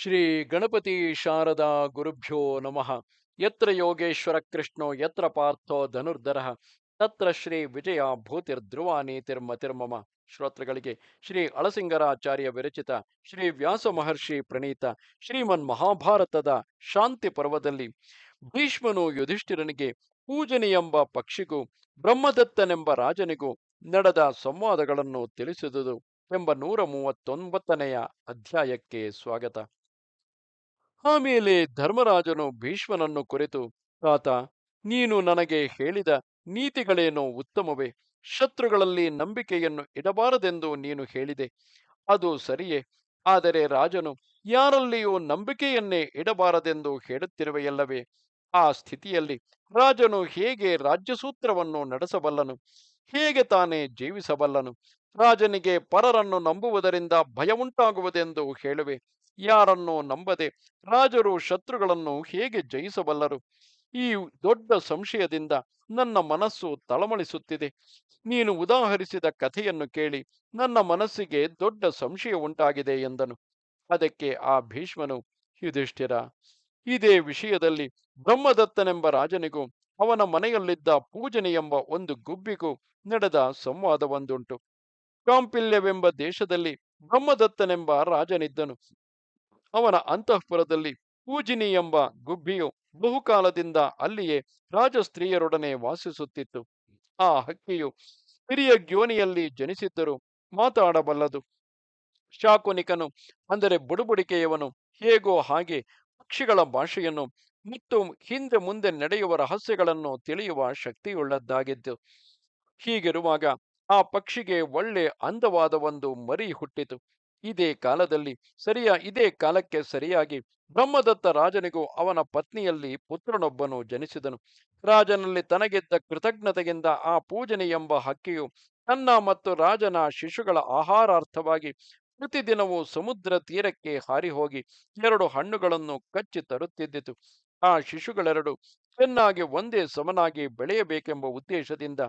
ಶ್ರೀ ಗಣಪತಿ ಶಾರದಾ ಗುರುಭ್ಯೋ ನಮಃ. ಯತ್ರ ಯೋಗೇಶ್ವರ ಕೃಷ್ಣೋ, ಯತ್ರ ಪಾರ್ಥೋ ಧನುರ್ಧರ, ತತ್ರ ಶ್ರೀ ವಿಜಯ ಭೂತಿರ್ಧ್ರುವ ನೀತಿರ್ಮತಿರ್ಮಮ ಶ್ರೋತೃಗಳಿಗೆ ಶ್ರೀ ಅಳಸಿಂಗರಾಚಾರ್ಯ ವಿರಚಿತ ಶ್ರೀ ವ್ಯಾಸ ಮಹರ್ಷಿ ಪ್ರಣೀತ ಶ್ರೀಮನ್ ಮಹಾಭಾರತದ ಶಾಂತಿ ಪರ್ವದಲ್ಲಿ ಭೀಷ್ಮನು ಯುಧಿಷ್ಠಿರನಿಗೆ ಎಂಬ ಪಕ್ಷಿಗೂ, ಬ್ರಹ್ಮದತ್ತನೆಂಬ ರಾಜನಿಗೂ ನಡೆದ ಸಂವಾದಗಳನ್ನು ತಿಳಿಸಿದುದು ಎಂಬ ನೂರ ಮೂವತ್ತೊಂಬತ್ತನೆಯ ಅಧ್ಯಾಯಕ್ಕೆ ಸ್ವಾಗತ. ಆಮೇಲೆ ಧರ್ಮರಾಜನು ಭೀಷ್ಮನನ್ನು ಕುರಿತು, ತಾತ, ನೀನು ನನಗೆ ಹೇಳಿದ ನೀತಿಗಳೇನೋ ಉತ್ತಮವೇ? ಶತ್ರುಗಳಲ್ಲಿ ನಂಬಿಕೆಯನ್ನು ಇಡಬಾರದೆಂದು ನೀನು ಹೇಳಿದೆ. ಅದು ಸರಿಯೇ. ಆದರೆ ರಾಜನು, ಯಾರಲ್ಲಿಯೂ ನಂಬಿಕೆಯನ್ನೇ ಇಡಬಾರದೆಂದು ಹೇಳುತ್ತಿರುವೆಯಲ್ಲವೇ? ಆ ಸ್ಥಿತಿಯಲ್ಲಿ ರಾಜನು ಹೇಗೆ ರಾಜ್ಯಸೂತ್ರವನ್ನು ನಡೆಸಬಲ್ಲನು? ಹೇಗೆ ತಾನೇ ಜೀವಿಸಬಲ್ಲನು? ರಾಜನಿಗೆ ಪರರನ್ನು ನಂಬುವುದರಿಂದ ಭಯವುಂಟಾಗುವುದೆಂದು ಹೇಳುವೆ. ಯಾರನ್ನು ನಂಬದೆ ರಾಜರು ಶತ್ರುಗಳನ್ನು ಹೇಗೆ ಜಯಿಸಬಲ್ಲರು? ಈ ದೊಡ್ಡ ಸಂಶಯದಿಂದ ನನ್ನ ಮನಸ್ಸು ತಳಮಳಿಸುತ್ತಿದೆ. ನೀನು ಉದಾಹರಿಸಿದ ಕಥೆಯನ್ನು ಕೇಳಿ ನನ್ನ ಮನಸ್ಸಿಗೆ ದೊಡ್ಡ ಸಂಶಯ ಉಂಟಾಗಿದೆ ಎಂದನು. ಅದಕ್ಕೆ ಆ ಭೀಷ್ಮನು, ಯುಧಿಷ್ಠಿರ, ಇದೇ ವಿಷಯದಲ್ಲಿ ಬ್ರಹ್ಮದತ್ತನೆಂಬ ರಾಜನಿಗೂ ಅವನ ಮನೆಯಲ್ಲಿದ್ದ ಪೂಜನೆ ಎಂಬ ಒಂದು ಗುಬ್ಬಿಗೂ ನಡೆದ ಸಂವಾದವೊಂದುಂಟು ಕಾಂಪಿಲ್ಯವೆಂಬ ದೇಶದಲ್ಲಿ ಬ್ರಹ್ಮದತ್ತನೆಂಬ ರಾಜನಿದ್ದನು. ಅವನ ಅಂತಃಪುರದಲ್ಲಿ ಪೂಜಿನಿ ಎಂಬ ಗುಬ್ಬಿಯು ಬಹುಕಾಲದಿಂದ ಅಲ್ಲಿಯೇ ರಾಜಸ್ತ್ರೀಯರೊಡನೆ ವಾಸಿಸುತ್ತಿತ್ತು. ಆ ಹಕ್ಕಿಯು ಹಿರಿಯ ಗ್ಯೋನಿಯಲ್ಲಿ ಜನಿಸಿದ್ದರೂ ಮಾತಾಡಬಲ್ಲದು. ಶಾಕುನಿಕನು, ಅಂದರೆ ಬುಡುಬುಡಿಕೆಯವನು, ಹೇಗೋ ಹಾಗೆ ಪಕ್ಷಿಗಳ ಭಾಷೆಯನ್ನು ಮತ್ತು ಹಿಂದೆ ಮುಂದೆ ನಡೆಯುವ ರಹಸ್ಯಗಳನ್ನು ತಿಳಿಯುವ ಶಕ್ತಿಯುಳ್ಳದ್ದಾಗಿದ್ದು ಹೀಗಿರುವಾಗ ಆ ಪಕ್ಷಿಗೆ ಒಳ್ಳೆ ಅಂದವಾದ ಒಂದು ಮರಿ ಹುಟ್ಟಿತು. ಇದೇ ಕಾಲದಲ್ಲಿ ಸರಿಯ, ಇದೇ ಕಾಲಕ್ಕೆ ಸರಿಯಾಗಿ ಬ್ರಹ್ಮದತ್ತ ರಾಜನಿಗೂ ಅವನ ಪತ್ನಿಯಲ್ಲಿ ಪುತ್ರನೊಬ್ಬನು ಜನಿಸಿದನು. ರಾಜನಲ್ಲಿ ತನಗಿದ್ದ ಕೃತಜ್ಞತೆಯಿಂದ ಆ ಪೂಜನೆ ಎಂಬ ಹಕ್ಕಿಯು ತನ್ನ ಮತ್ತು ರಾಜನ ಶಿಶುಗಳ ಆಹಾರಾರ್ಥವಾಗಿ ಪ್ರತಿದಿನವೂ ಸಮುದ್ರ ತೀರಕ್ಕೆ ಹಾರಿ ಹೋಗಿ ಎರಡು ಹಣ್ಣುಗಳನ್ನು ಕಚ್ಚಿ ತರುತ್ತಿದ್ದಿತು. ಆ ಶಿಶುಗಳೆರಡು ಚೆನ್ನಾಗಿ ಒಂದೇ ಸಮನಾಗಿ ಬೆಳೆಯಬೇಕೆಂಬ ಉದ್ದೇಶದಿಂದ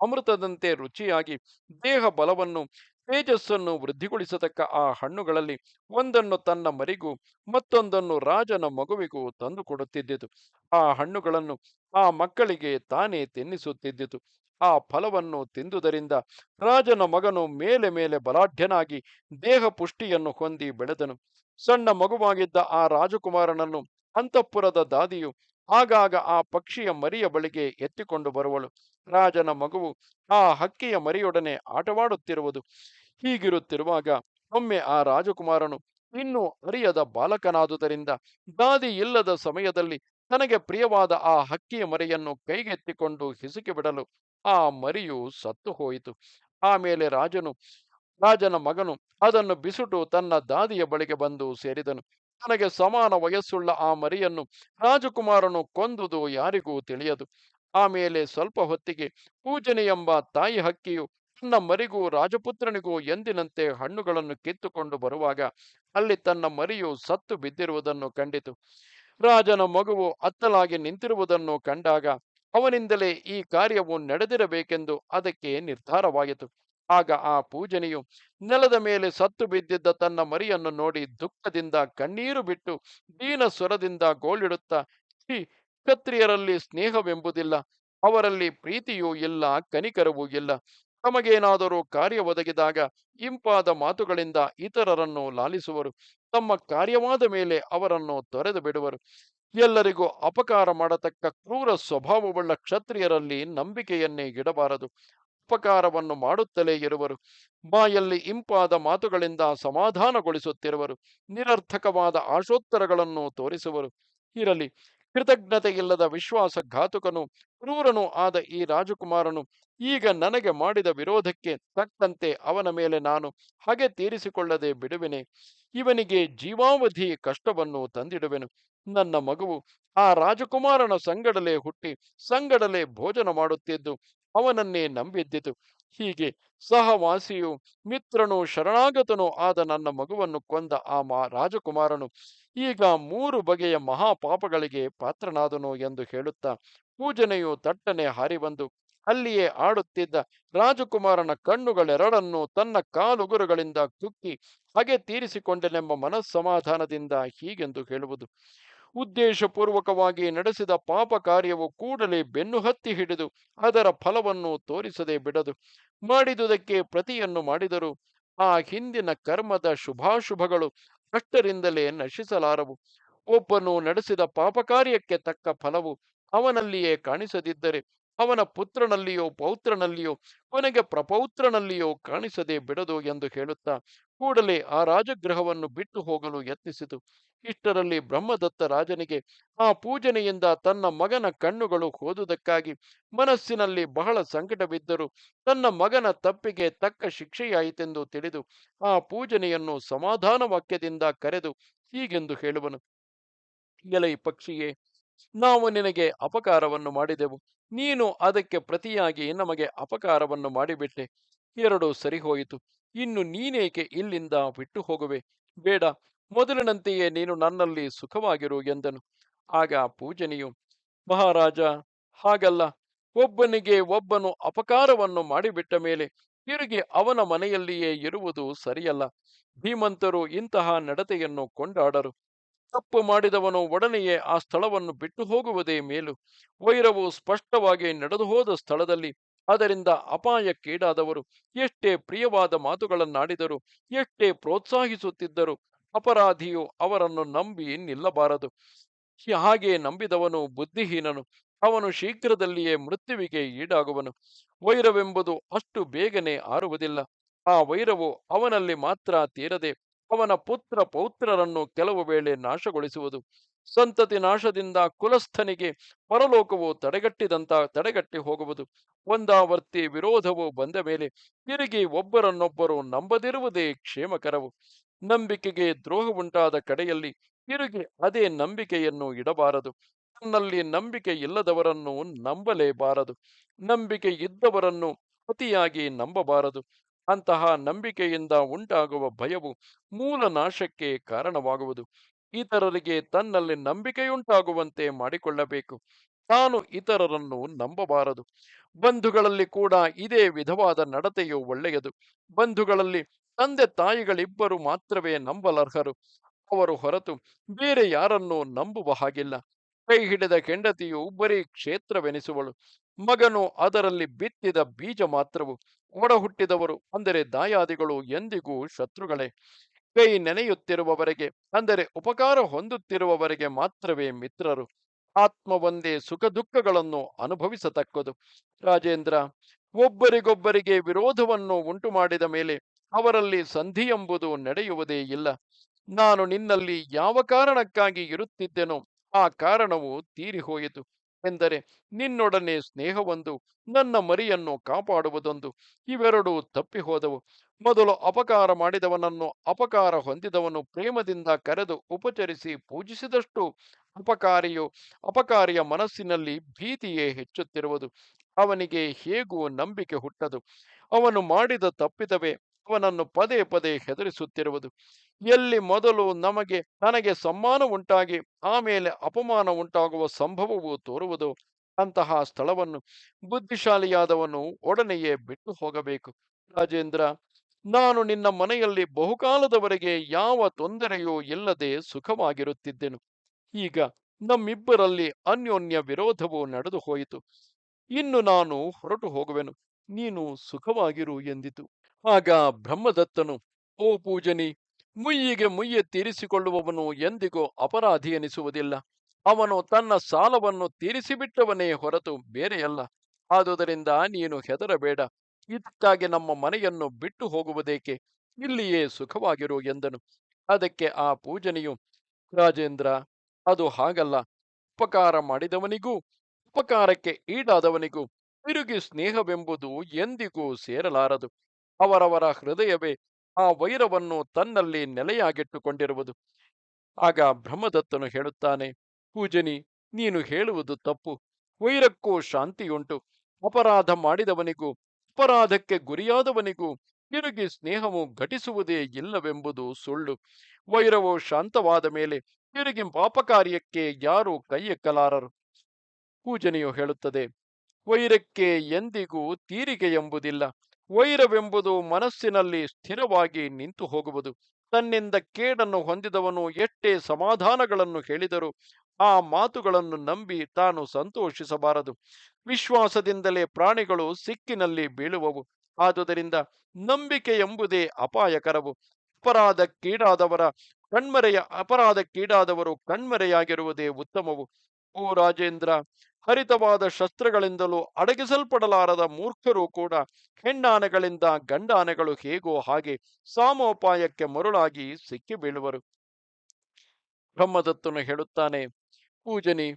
ಅಮೃತದಂತೆ ರುಚಿಯಾಗಿ ದೇಹ ಬಲವನ್ನು ತೇಜಸ್ಸನ್ನು ವೃದ್ಧಿಗೊಳಿಸತಕ್ಕ ಆ ಹಣ್ಣುಗಳಲ್ಲಿ ಒಂದನ್ನು ತನ್ನ ಮರಿಗೂ ಮತ್ತೊಂದನ್ನು ರಾಜನ ಮಗುವಿಗೂ ತಂದು ಕೊಡುತ್ತಿದ್ದಿತು. ಆ ಹಣ್ಣುಗಳನ್ನು ಆ ಮಕ್ಕಳಿಗೆ ತಾನೇ ತಿನ್ನಿಸುತ್ತಿದ್ದಿತು. ಆ ಫಲವನ್ನು ತಿಂದುದರಿಂದ ರಾಜನ ಮಗನು ಮೇಲೆ ಮೇಲೆ ಬಲಾಢ್ಯನಾಗಿ ದೇಹ ಪುಷ್ಟಿಯನ್ನು ಹೊಂದಿ ಬೆಳೆದನು. ಸಣ್ಣ ಮಗುವಾಗಿದ್ದ ಆ ರಾಜಕುಮಾರನನ್ನು ಅಂತಃಪುರದ ದಾದಿಯು ಆಗಾಗ ಆ ಪಕ್ಷಿಯ ಮರಿಯ ಬಳಿಗೆ ಎತ್ತಿಕೊಂಡು ಬರುವಳು. ರಾಜನ ಮಗುವು ಆ ಹಕ್ಕಿಯ ಮರಿಯೊಡನೆ ಆಟವಾಡುತ್ತಿರುವುದು. ಹೀಗಿರುತ್ತಿರುವಾಗ ಒಮ್ಮೆ ಆ ರಾಜಕುಮಾರನು ಇನ್ನೂ ಅರಿಯದ ಬಾಲಕನಾದುದರಿಂದ ದಾದಿ ಇಲ್ಲದ ಸಮಯದಲ್ಲಿ ತನಗೆ ಪ್ರಿಯವಾದ ಆ ಹಕ್ಕಿಯ ಮರಿಯನ್ನು ಕೈಗೆತ್ತಿಕೊಂಡು ಹಿಸುಕಿ ಬಿಡಲು ಆ ಮರಿಯು ಸತ್ತು ಹೋಯಿತು. ಆಮೇಲೆ ರಾಜನು, ರಾಜನ ಮಗನು ಅದನ್ನು ಬಿಸುಟು ತನ್ನ ದಾದಿಯ ಬಳಿಗೆ ಬಂದು ಸೇರಿದನು. ತನಗೆ ಸಮಾನ ವಯಸ್ಸುಳ್ಳ ಆ ಮರಿಯನ್ನು ರಾಜಕುಮಾರನು ಕೊಂದುದು ಯಾರಿಗೂ ತಿಳಿಯದು. ಆಮೇಲೆ ಸ್ವಲ್ಪ ಹೊತ್ತಿಗೆ ಪೂಜನೆ ಎಂಬ ತಾಯಿ ಹಕ್ಕಿಯು ತನ್ನ ಮರಿಗೂ ರಾಜಪುತ್ರನಿಗೂ ಎಂದಿನಂತೆ ಹಣ್ಣುಗಳನ್ನು ಕಿತ್ತುಕೊಂಡು ಬರುವಾಗ ಅಲ್ಲಿ ತನ್ನ ಮರಿಯು ಸತ್ತು ಬಿದ್ದಿರುವುದನ್ನು ಕಂಡಿತು. ರಾಜನ ಮಗುವು ಅತ್ತಲಾಗಿ ನಿಂತಿರುವುದನ್ನು ಕಂಡಾಗ ಅವನಿಂದಲೇ ಈ ಕಾರ್ಯವು ನಡೆದಿರಬೇಕೆಂದು ಅದಕ್ಕೆ ನಿರ್ಧಾರವಾಯಿತು ಆಗ ಆ ಪೂಜನೆಯು ನೆಲದ ಮೇಲೆ ಸತ್ತು ಬಿದ್ದಿದ್ದ ತನ್ನ ಮರಿಯನ್ನು ನೋಡಿ ದುಃಖದಿಂದ ಕಣ್ಣೀರು ಬಿಟ್ಟು ದೀನ ಸ್ವರದಿಂದ ಗೋಳಿಡುತ್ತಾ ಕ್ಷತ್ರಿಯರಲ್ಲಿ ಸ್ನೇಹವೆಂಬುದಿಲ್ಲ, ಅವರಲ್ಲಿ ಪ್ರೀತಿಯೂ ಇಲ್ಲ, ಕನಿಕರವೂ ಇಲ್ಲ. ತಮಗೇನಾದರೂ ಕಾರ್ಯ ಒದಗಿದಾಗ ಇಂಪಾದ ಮಾತುಗಳಿಂದ ಇತರರನ್ನು ಲಾಲಿಸುವರು. ತಮ್ಮ ಕಾರ್ಯವಾದ ಮೇಲೆ ಅವರನ್ನು ತೊರೆದು ಬಿಡುವರು. ಎಲ್ಲರಿಗೂ ಅಪಕಾರ ಮಾಡತಕ್ಕ ಕ್ರೂರ ಸ್ವಭಾವವುಳ್ಳ ಕ್ಷತ್ರಿಯರಲ್ಲಿ ನಂಬಿಕೆಯನ್ನೇ ಇಡಬಾರದು. ಅಪಕಾರವನ್ನು ಮಾಡುತ್ತಲೇ ಇರುವರು. ಬಾಯಲ್ಲಿ ಇಂಪಾದ ಮಾತುಗಳಿಂದ ಸಮಾಧಾನಗೊಳಿಸುತ್ತಿರುವರು. ನಿರರ್ಥಕವಾದ ಆಶೋತ್ತರಗಳನ್ನು ತೋರಿಸುವರು. ಇರಲಿ ಕೃತಜ್ಞತೆಯಿಲ್ಲದ ವಿಶ್ವಾಸಘಾತುಕನು, ಕ್ರೂರನು ಆದ ಈ ರಾಜಕುಮಾರನು ಈಗ ನನಗೆ ಮಾಡಿದ ವಿರೋಧಕ್ಕೆ ತಕ್ಕಂತೆ ಅವನ ಮೇಲೆ ನಾನು ಹಾಗೆ ತೀರಿಸಿಕೊಳ್ಳದೆ ಬಿಡುವೆನೆ. ಇವನಿಗೆ ಜೀವಾವಧಿ ಕಷ್ಟವನ್ನು ತಂದಿಡುವೆನು. ನನ್ನ ಮಗುವು ಆ ರಾಜಕುಮಾರನ ಸಂಗಡಲೇ ಹುಟ್ಟಿ ಸಂಗಡಲೇ ಭೋಜನ ಮಾಡುತ್ತಿದ್ದು ಅವನನ್ನೇ ನಂಬಿದ್ದಿತು. ಹೀಗೆ ಸಹವಾಸಿಯು, ಮಿತ್ರನು, ಶರಣಾಗತನೂ ಆದ ನನ್ನ ಮಗುವನ್ನು ಕೊಂದ ಆ ಮಾ ರಾಜಕುಮಾರನು ಈಗ ಮೂರು ಬಗೆಯ ಮಹಾಪಾಪಗಳಿಗೆ ಪಾತ್ರನಾದನು ಎಂದು ಹೇಳುತ್ತಾ ಪೂಜನೆಯು ತಟ್ಟನೆ ಹಾರಿ ಬಂದು ಅಲ್ಲಿಯೇ ಆಡುತ್ತಿದ್ದ ರಾಜಕುಮಾರನ ಕಣ್ಣುಗಳೆರಡನ್ನು ತನ್ನ ಕಾಲುಗುರುಗಳಿಂದ ಕುಕ್ಕಿ ಹಾಗೆ ತೀರಿಸಿಕೊಂಡನೆಂಬ ಮನಸ್ಸಮಾಧಾನದಿಂದ ಹೀಗೆಂದು ಹೇಳುವುದು. ಉದ್ದೇಶಪೂರ್ವಕವಾಗಿ ನಡೆಸಿದ ಪಾಪ ಕಾರ್ಯವು ಕೂಡಲೇ ಬೆನ್ನು ಹತ್ತಿ ಹಿಡಿದು ಅದರ ಫಲವನ್ನು ತೋರಿಸದೆ ಬಿಡದು. ಮಾಡಿದುದಕ್ಕೆ ಪ್ರತಿಯನ್ನು ಮಾಡಿದರು ಆ ಹಿಂದಿನ ಕರ್ಮದ ಶುಭಾಶುಭಗಳು ಅಷ್ಟರಿಂದಲೇ ನಶಿಸಲಾರವು. ಒಬ್ಬನು ನಡೆಸಿದ ಪಾಪಕಾರ್ಯಕ್ಕೆ ತಕ್ಕ ಫಲವು ಅವನಲ್ಲಿಯೇ ಕಾಣಿಸದಿದ್ದರೆ ಅವನ ಪುತ್ರನಲ್ಲಿಯೋ, ಪೌತ್ರನಲ್ಲಿಯೋ, ಕೊನೆಗೆ ಪ್ರಪೌತ್ರನಲ್ಲಿಯೋ ಕಾಣಿಸದೆ ಬಿಡದು ಎಂದು ಹೇಳುತ್ತಾ, ಕೂಡಲೇ ಆ ರಾಜಗೃಹವನ್ನು ಬಿಟ್ಟು ಹೋಗಲು ಯತ್ನಿಸಿತು. ಇಷ್ಟರಲ್ಲಿ ಬ್ರಹ್ಮದತ್ತ ರಾಜನಿಗೆ ಆ ಪೂಜನೆಯಿಂದ ತನ್ನ ಮಗನ ಕಣ್ಣುಗಳು ಹೋದುದಕ್ಕಾಗಿ ಮನಸ್ಸಿನಲ್ಲಿ ಬಹಳ ಸಂಕಟವಿದ್ದರು ತನ್ನ ಮಗನ ತಪ್ಪಿಗೆ ತಕ್ಕ ಶಿಕ್ಷೆಯಾಯಿತೆಂದು ತಿಳಿದು ಆ ಪೂಜನೆಯನ್ನು ಸಮಾಧಾನ ವಾಕ್ಯದಿಂದ ಕರೆದು ಹೀಗೆಂದು ಹೇಳುವನು. ಎಲೈ ಪಕ್ಷಿಯೇ, ನಾವು ನಿನಗೆ ಅಪಕಾರವನ್ನು ಮಾಡಿದೆವು. ನೀನು ಅದಕ್ಕೆ ಪ್ರತಿಯಾಗಿ ನಮಗೆ ಅಪಕಾರವನ್ನು ಮಾಡಿಬಿಟ್ಟೆ ಎರಡು ಸರಿಹೋಯಿತು ಇನ್ನು ನೀನೇಕೆ ಇಲ್ಲಿಂದ ಬಿಟ್ಟು ಹೋಗುವೆ? ಬೇಡ, ಮೊದಲಿನಂತೆಯೇ ನೀನು ನನ್ನಲ್ಲಿ ಸುಖವಾಗಿರು ಎಂದನು. ಆಗ ಪೂಜನಿಯು, ಮಹಾರಾಜ, ಹಾಗಲ್ಲ. ಒಬ್ಬನಿಗೆ ಒಬ್ಬನು ಅಪಕಾರವನ್ನು ಮಾಡಿಬಿಟ್ಟ ಮೇಲೆ ತಿರುಗಿ ಅವನ ಮನೆಯಲ್ಲಿಯೇ ಇರುವುದು ಸರಿಯಲ್ಲ. ಧೀಮಂತರು ಇಂತಹ ನಡತೆಯನ್ನು ಕೊಂಡಾಡರು. ತಪ್ಪು ಮಾಡಿದವನು ಒಡನೆಯೇ ಆ ಸ್ಥಳವನ್ನು ಬಿಟ್ಟು ಹೋಗುವುದೇ ಮೇಲು. ವೈರವು ಸ್ಪಷ್ಟವಾಗಿ ನಡೆದು ಹೋದ ಸ್ಥಳದಲ್ಲಿ, ಅದರಿಂದ ಅಪಾಯಕ್ಕೀಡಾದವರು ಎಷ್ಟೇ ಪ್ರಿಯವಾದ ಮಾತುಗಳನ್ನಾಡಿದರು, ಎಷ್ಟೇ ಪ್ರೋತ್ಸಾಹಿಸುತ್ತಿದ್ದರು, ಅಪರಾಧಿಯು ಅವರನ್ನು ನಂಬಿ ನಿಲ್ಲಬಾರದು. ಹಾಗೆ ನಂಬಿದವನು ಬುದ್ಧಿಹೀನನು. ಅವನು ಶೀಘ್ರದಲ್ಲಿಯೇ ಮೃತ್ಯುವಿಗೆ ಈಡಾಗುವನು. ವೈರವೆಂಬುದು ಅಷ್ಟು ಬೇಗನೆ ಆರುವುದಿಲ್ಲ. ಆ ವೈರವು ಅವನಲ್ಲಿ ಮಾತ್ರ ತೀರದೆ ಅವನ ಪುತ್ರ ಪೌತ್ರರನ್ನು ಕೆಲವು ವೇಳೆ ನಾಶಗೊಳಿಸುವುದು. ಸಂತತಿ ನಾಶದಿಂದ ಕುಲಸ್ಥನಿಗೆ ಪರಲೋಕವು ತಡೆಗಟ್ಟಿದಂತ ತಡೆಗಟ್ಟಿ ಹೋಗುವುದು. ಒಂದಾವರ್ತಿ ವಿರೋಧವು ಬಂದ ಮೇಲೆ ತಿರುಗಿ ಒಬ್ಬರನ್ನೊಬ್ಬರು ನಂಬದಿರುವುದೇ ಕ್ಷೇಮಕರವು. ನಂಬಿಕೆಗೆ ದ್ರೋಹ ಉಂಟಾದ ಕಡೆಯಲ್ಲಿ ತಿರುಗಿ ಅದೇ ನಂಬಿಕೆಯನ್ನು ಇಡಬಾರದು. ತನ್ನಲ್ಲಿ ನಂಬಿಕೆ ಇಲ್ಲದವರನ್ನು ನಂಬಲೇಬಾರದು. ನಂಬಿಕೆ ಇದ್ದವರನ್ನು ಅತಿಯಾಗಿ ನಂಬಬಾರದು. ಅಂತಹ ನಂಬಿಕೆಯಿಂದ ಉಂಟಾಗುವ ಭಯವು ಮೂಲ ನಾಶಕ್ಕೆ ಕಾರಣವಾಗುವುದು. ಇತರರಿಗೆ ತನ್ನಲ್ಲಿ ನಂಬಿಕೆಯುಂಟಾಗುವಂತೆ ಮಾಡಿಕೊಳ್ಳಬೇಕು. ತಾನು ಇತರರನ್ನು ನಂಬಬಾರದು. ಬಂಧುಗಳಲ್ಲಿ ಕೂಡ ಇದೇ ವಿಧವಾದ ನಡತೆಯು ಒಳ್ಳೆಯದು. ಬಂಧುಗಳಲ್ಲಿ ತಂದೆ ತಾಯಿಗಳಿಬ್ಬರು ಮಾತ್ರವೇ ನಂಬಲರ್ಹರು. ಅವರು ಹೊರತು ಬೇರೆ ಯಾರನ್ನೂ ನಂಬುವ ಹಾಗಿಲ್ಲ. ಕೈ ಹಿಡಿದ ಕೆಂಡತಿಯು ಬರೀ ಕ್ಷೇತ್ರವೆನಿಸುವಳು. ಮಗನು ಅದರಲ್ಲಿ ಬಿತ್ತಿದ ಬೀಜ ಮಾತ್ರವು ಒಡಹುಟ್ಟಿದವರು, ಅಂದರೆ ದಾಯಾದಿಗಳು ಎಂದಿಗೂ ಶತ್ರುಗಳೇ. ಕೈ ನೆನೆಯುತ್ತಿರುವವರೆಗೆ, ಅಂದರೆ ಉಪಕಾರ ಹೊಂದುತ್ತಿರುವವರೆಗೆ ಮಾತ್ರವೇ ಮಿತ್ರರು. ಆತ್ಮವೊಂದೇ ಸುಖ ದುಃಖಗಳನ್ನು ಅನುಭವಿಸತಕ್ಕದು. ರಾಜೇಂದ್ರ, ಒಬ್ಬರಿಗೊಬ್ಬರಿಗೆ ವಿರೋಧವನ್ನು ಉಂಟು ಮಾಡಿದ ಮೇಲೆ ಅವರಲ್ಲಿ ಸಂಧಿ ಎಂಬುದು ನಡೆಯುವುದೇ ಇಲ್ಲ. ನಾನು ನಿನ್ನಲ್ಲಿ ಯಾವ ಕಾರಣಕ್ಕಾಗಿ ಇರುತ್ತಿದ್ದೆನೋ ಆ ಕಾರಣವು ತೀರಿಹೋಯಿತು ಎಂದರೆ ನಿನ್ನೊಡನೆ ಸ್ನೇಹವೊಂದು, ನನ್ನ ಮರಿಯನ್ನು ಕಾಪಾಡುವುದೊಂದು, ಇವೆರಡೂ ತಪ್ಪಿ ಹೋದವು ಮೊದಲು ಅಪಕಾರ ಮಾಡಿದವನನ್ನು ಅಪಕಾರ ಹೊಂದಿದವನು ಪ್ರೇಮದಿಂದ ಕರೆದು ಉಪಚರಿಸಿ ಪೂಜಿಸಿದಷ್ಟು ಅಪಕಾರಿಯು ಅಪಕಾರಿಯ ಮನಸ್ಸಿನಲ್ಲಿ ಭೀತಿಯೇ ಹೆಚ್ಚುತ್ತಿರುವುದು. ಅವನಿಗೆ ಹೇಗೂ ನಂಬಿಕೆ ಹುಟ್ಟದು. ಅವನು ಮಾಡಿದ ತಪ್ಪಿದವೇ ಅವನನ್ನು ಪದೇ ಪದೇ ಹೆದರಿಸುತ್ತಿರುವುದು. ಎಲ್ಲಿ ಮೊದಲು ನಮಗೆ, ನನಗೆ ಸಮ್ಮಾನ ಉಂಟಾಗಿ, ಆಮೇಲೆ ಅಪಮಾನ ಉಂಟಾಗುವ ಸಂಭವವು ತೋರುವುದು. ಅಂತಹ ಸ್ಥಳವನ್ನು ಬುದ್ಧಿಶಾಲಿಯಾದವನು ಒಡನೆಯೇ ಬಿಟ್ಟು ಹೋಗಬೇಕು. ರಾಜೇಂದ್ರ, ನಾನು ನಿನ್ನ ಮನೆಯಲ್ಲಿ ಬಹುಕಾಲದವರೆಗೆ ಯಾವ ತೊಂದರೆಯೂ ಇಲ್ಲದೆ ಸುಖವಾಗಿರುತ್ತಿದ್ದೆನು. ಈಗ ನಮ್ಮಿಬ್ಬರಲ್ಲಿ ಅನ್ಯೋನ್ಯ ವಿರೋಧವು ನಡೆದು ಹೋಯಿತು ಇನ್ನು ನಾನು ಹೊರಟು ಹೋಗುವೆನು. ನೀನು ಸುಖವಾಗಿರು ಎಂದಿತು. ಆಗ ಬ್ರಹ್ಮದತ್ತನು, ಓ ಪೂಜನಿ, ಮುಯ್ಯಿಗೆ ಮುಯ್ಯೆ ತೀರಿಸಿಕೊಳ್ಳುವವನು ಎಂದಿಗೂ ಅಪರಾಧಿ ಎನಿಸುವುದಿಲ್ಲ ಅವನು ತನ್ನ ಸಾಲವನ್ನು ತೀರಿಸಿಬಿಟ್ಟವನೇ ಹೊರತು ಬೇರೆಯಲ್ಲ. ಆದುದರಿಂದ ನೀನು ಹೆದರಬೇಡ. ಇದಕ್ಕಾಗಿ ನಮ್ಮ ಮನೆಯನ್ನು ಬಿಟ್ಟು ಹೋಗುವುದೇಕೆ? ಇಲ್ಲಿಯೇ ಸುಖವಾಗಿರು, ಎಂದನು. ಅದಕ್ಕೆ ಆ ಪೂಜನೆಯು, ರಾಜೇಂದ್ರ, ಅದು ಹಾಗಲ್ಲ. ಉಪಕಾರ ಮಾಡಿದವನಿಗೂ, ಉಪಕಾರಕ್ಕೆ ಈಡಾದವನಿಗೂ, ತಿರುಗಿ ಸ್ನೇಹವೆಂಬುದು ಎಂದಿಗೂ ಸೇರಲಾರದು. ಅವರವರ ಹೃದಯವೇ ಆ ವೈರವನ್ನು ತನ್ನಲ್ಲಿ ನೆಲೆಯಾಗಿಟ್ಟುಕೊಂಡಿರುವುದು. ಆಗ ಬ್ರಹ್ಮದತ್ತನು ಹೇಳುತ್ತಾನೆ, ಪೂಜನಿ, ನೀನು ಹೇಳುವುದು ತಪ್ಪು. ವೈರಕ್ಕೂ ಶಾಂತಿಯುಂಟು. ಅಪರಾಧ ಮಾಡಿದವನಿಗೂ, ಅಪರಾಧಕ್ಕೆ ಗುರಿಯಾದವನಿಗೂ ತಿರುಗಿ ಸ್ನೇಹವು ಘಟಿಸುವುದೇ ಇಲ್ಲವೆಂಬುದು ಸುಳ್ಳು. ವೈರವು ಶಾಂತವಾದ ಮೇಲೆ ತಿರುಗಿ ಪಾಪಕಾರ್ಯಕ್ಕೆ ಯಾರೂ ಕೈ ಎಕ್ಕಲಾರರು ಪೂಜನೆಯು ಹೇಳುತ್ತದೆ, ವೈರಕ್ಕೆ ಎಂದಿಗೂ ತೀರಿಗೆ ಎಂಬುದಿಲ್ಲ ವೈರವೆಂಬುದು ಮನಸ್ಸಿನಲ್ಲಿ ಸ್ಥಿರವಾಗಿ ನಿಂತು ಹೋಗುವುದು. ತನ್ನಿಂದ ಕೇಡನ್ನು ಹೊಂದಿದವನು ಎಷ್ಟೇ ಸಮಾಧಾನಗಳನ್ನು ಹೇಳಿದರೂ ಆ ಮಾತುಗಳನ್ನು ನಂಬಿ ತಾನು ಸಂತೋಷಿಸಬಾರದು. ವಿಶ್ವಾಸದಿಂದಲೇ ಪ್ರಾಣಿಗಳು ಸಿಕ್ಕಿನಲ್ಲಿ ಬೀಳುವವು. ಆದುದರಿಂದ ನಂಬಿಕೆ ಎಂಬುದೇ ಅಪಾಯಕರವು. ಅಪರಾಧಕ್ಕೀಡಾದವರ ಕಣ್ಮರೆಯ ಅಪರಾಧಕ್ಕೀಡಾದವರು ಕಣ್ಮರೆಯಾಗಿರುವುದೇ ಉತ್ತಮವು. ಓ ರಾಜೇಂದ್ರ ಹರಿತವಾದ ಶಸ್ತ್ರಗಳಿಂದಲೂ ಅಡಗಿಸಲ್ಪಡಲಾರದ ಮೂರ್ಖರು ಕೂಡ ಹೆಣ್ಣಾನೆಗಳಿಂದ ಗಂಡಾನೆಗಳು ಹೇಗೋ ಹಾಗೆ ಸಾಮೋಪಾಯಕ್ಕೆ ಮರುಳಾಗಿ ಸಿಕ್ಕಿ ಬೀಳುವರು. ಬ್ರಹ್ಮದತ್ತನು ಹೇಳುತ್ತಾನೆ, ಪೂಜನಿ,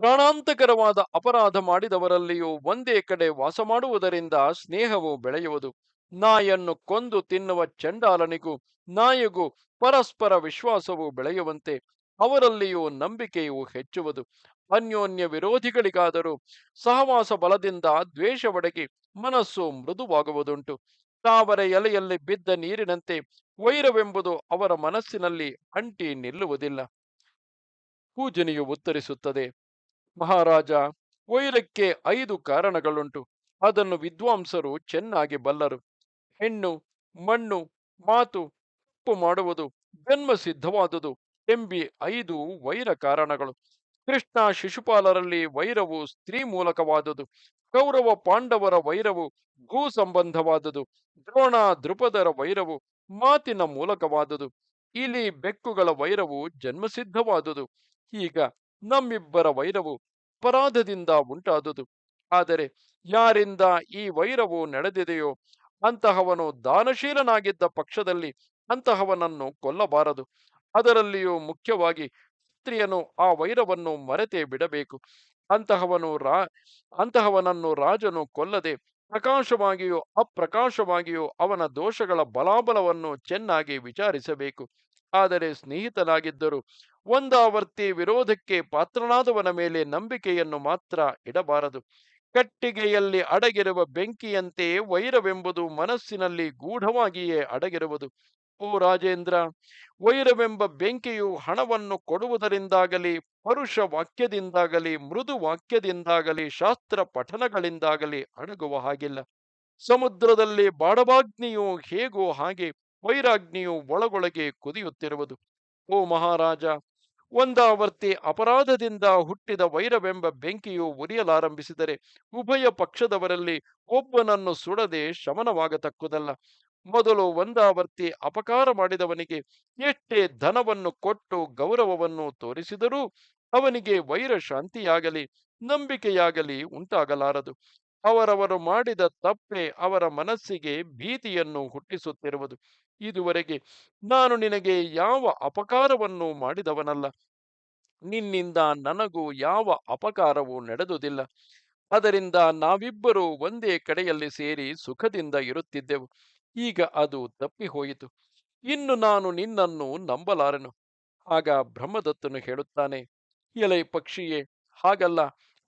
ಪ್ರಾಣಾಂತಕರವಾದ ಅಪರಾಧ ಮಾಡಿದವರಲ್ಲಿಯೂ ಒಂದೇ ಕಡೆ ವಾಸ ಮಾಡುವುದರಿಂದ ಸ್ನೇಹವು ಬೆಳೆಯುವುದು. ನಾಯನ್ನು ಕೊಂದು ತಿನ್ನುವ ಚಂಡಾಲನಿಗೂ, ನಾಯಿಗೂ ಪರಸ್ಪರ ವಿಶ್ವಾಸವು ಬೆಳೆಯುವಂತೆ ಅವರಲ್ಲಿಯೂ ನಂಬಿಕೆಯು ಹೆಚ್ಚುವುದು. ಅನ್ಯೋನ್ಯ ವಿರೋಧಿಗಳಿಗಾದರೂ ಸಹವಾಸ ಬಲದಿಂದ ದ್ವೇಷವಡಗಿ ಮನಸ್ಸು ಮೃದುವಾಗುವುದುಂಟು. ತಾವರ ಎಲೆಯಲ್ಲಿ ಬಿದ್ದ ನೀರಿನಂತೆ ವೈರವೆಂಬುದು ಅವರ ಮನಸ್ಸಿನಲ್ಲಿ ಅಂಟಿ ನಿಲ್ಲುವುದಿಲ್ಲ. ಪೂಜನೆಯು ಉತ್ತರಿಸುತ್ತದೆ, ಮಹಾರಾಜ, ವೈರಕ್ಕೆ ಐದು ಕಾರಣಗಳುಂಟು. ಅದನ್ನು ವಿದ್ವಾಂಸರು ಚೆನ್ನಾಗಿ ಬಲ್ಲರು. ಹೆಣ್ಣು, ಮಣ್ಣು, ಮಾತು ತಪ್ಪು ಮಾಡುವುದು ಜನ್ಮ ಸಿದ್ಧವಾದುದು ಎಂಬಿ ಐದು ವೈರ ಕಾರಣಗಳು. ಕೃಷ್ಣ ಶಿಶುಪಾಲರಲ್ಲಿ ವೈರವು ಸ್ತ್ರೀ ಮೂಲಕವಾದುದು, ಕೌರವ ಪಾಂಡವರ ವೈರವು ಗೂ ಸಂಬಂಧವಾದುದು, ದ್ರೋಣ ದೃಪದರ ವೈರವು ಮಾತಿನ ಮೂಲಕವಾದುದು, ಇಲಿ ಬೆಕ್ಕುಗಳ ವೈರವು ಜನ್ಮಸಿದ್ಧವಾದುದು ಈಗ ನಮ್ಮಿಬ್ಬರ ವೈರವು ಅಪರಾಧದಿಂದ ಉಂಟಾದುದು. ಆದರೆ ಯಾರಿಂದ ಈ ವೈರವು ನಡೆದಿದೆಯೋ ಅಂತಹವನು ದಾನಶೀಲನಾಗಿದ್ದ ಪಕ್ಷದಲ್ಲಿ ಅಂತಹವನನ್ನು ಕೊಲ್ಲಬಾರದು. ಅದರಲ್ಲಿಯೂ ಮುಖ್ಯವಾಗಿ ಕ್ಷತ್ರಿಯನು ಆ ವೈರವನ್ನು ಮರೆತೇ ಬಿಡಬೇಕು. ಅಂತಹವನು ರಾ, ಅಂತಹವನನ್ನು ರಾಜನು ಕೊಲ್ಲದೆ ಪ್ರಕಾಶವಾಗಿಯೂ ಅಪ್ರಕಾಶವಾಗಿಯೂ ಅವನ ದೋಷಗಳ ಬಲಾಬಲವನ್ನು ಚೆನ್ನಾಗಿ ವಿಚಾರಿಸಬೇಕು. ಆದರೆ ಸ್ನೇಹಿತನಾಗಿದ್ದರು ಒಂದಾವರ್ತಿ ವಿರೋಧಕ್ಕೆ ಪಾತ್ರನಾದವನ ಮೇಲೆ ನಂಬಿಕೆಯನ್ನು ಮಾತ್ರ ಇಡಬಾರದು. ಕಟ್ಟಿಗೆಯಲ್ಲಿ ಅಡಗಿರುವ ಬೆಂಕಿಯಂತೆ ವೈರವೆಂಬುದು ಮನಸ್ಸಿನಲ್ಲಿ ಗೂಢವಾಗಿಯೇ ಅಡಗಿರುವುದು. ಓ ರಾಜೇಂದ್ರ, ವೈರವೆಂಬ ಬೆಂಕಿಯು ಹಣವನ್ನು ಕೊಡುವುದರಿಂದಾಗಲಿ, ಪರುಷ ವಾಕ್ಯದಿಂದಾಗಲಿ, ಮೃದು ವಾಕ್ಯದಿಂದಾಗಲಿ, ಶಾಸ್ತ್ರ ಪಠನಗಳಿಂದಾಗಲಿ ಅಡಗುವ ಹಾಗಿಲ್ಲ. ಸಮುದ್ರದಲ್ಲಿ ಬಾಡವಾಗ್ನಿಯು ಹೇಗೋ ಹಾಗೆ ವೈರಾಗ್ನಿಯು ಒಳಗೊಳಗೆ ಕುದಿಯುತ್ತಿರುವುದು. ಓ ಮಹಾರಾಜ, ಒಂದಾವರ್ತಿ ಅಪರಾಧದಿಂದ ಹುಟ್ಟಿದ ವೈರವೆಂಬ ಬೆಂಕಿಯು ಉರಿಯಲಾರಂಭಿಸಿದರೆ ಉಭಯ ಪಕ್ಷದವರಲ್ಲಿ ಒಬ್ಬನನ್ನು ಸುಡದೆ ಶಮನವಾಗತಕ್ಕುದಲ್ಲ. ಮೊದಲು ಒಂದಾವರ್ತಿ ಅಪಕಾರ ಮಾಡಿದವನಿಗೆ ಎಷ್ಟೇ ಧನವನ್ನು ಕೊಟ್ಟು ಗೌರವವನ್ನು ತೋರಿಸಿದರೂ ಅವನಿಗೆ ವೈರ ಶಾಂತಿಯಾಗಲಿ, ನಂಬಿಕೆಯಾಗಲಿ ಉಂಟಾಗಲಾರದು. ಅವರವರು ಮಾಡಿದ ತಪ್ಪೆ ಅವರ ಮನಸ್ಸಿಗೆ ಭೀತಿಯನ್ನು ಹುಟ್ಟಿಸುತ್ತಿರುವುದು. ಇದುವರೆಗೆ ನಾನು ನಿನಗೆ ಯಾವ ಅಪಕಾರವನ್ನು ಮಾಡಿದವನಲ್ಲ. ನಿನ್ನಿಂದ ನನಗೂ ಯಾವ ಅಪಕಾರವೂ ನಡೆದುದಿಲ್ಲ. ಅದರಿಂದ ನಾವಿಬ್ಬರೂ ಒಂದೇ ಕಡೆಯಲ್ಲಿ ಸೇರಿ ಸುಖದಿಂದ ಇರುತ್ತಿದ್ದೆವು. ಈಗ ಅದು ತಪ್ಪಿಹೋಯಿತು. ಇನ್ನು ನಾನು ನಿನ್ನನ್ನು ನಂಬಲಾರೆನು. ಆಗ ಬ್ರಹ್ಮದತ್ತನು ಹೇಳುತ್ತಾನೆ, ಎಲೆ ಪಕ್ಷಿಯೇ, ಹಾಗಲ್ಲ.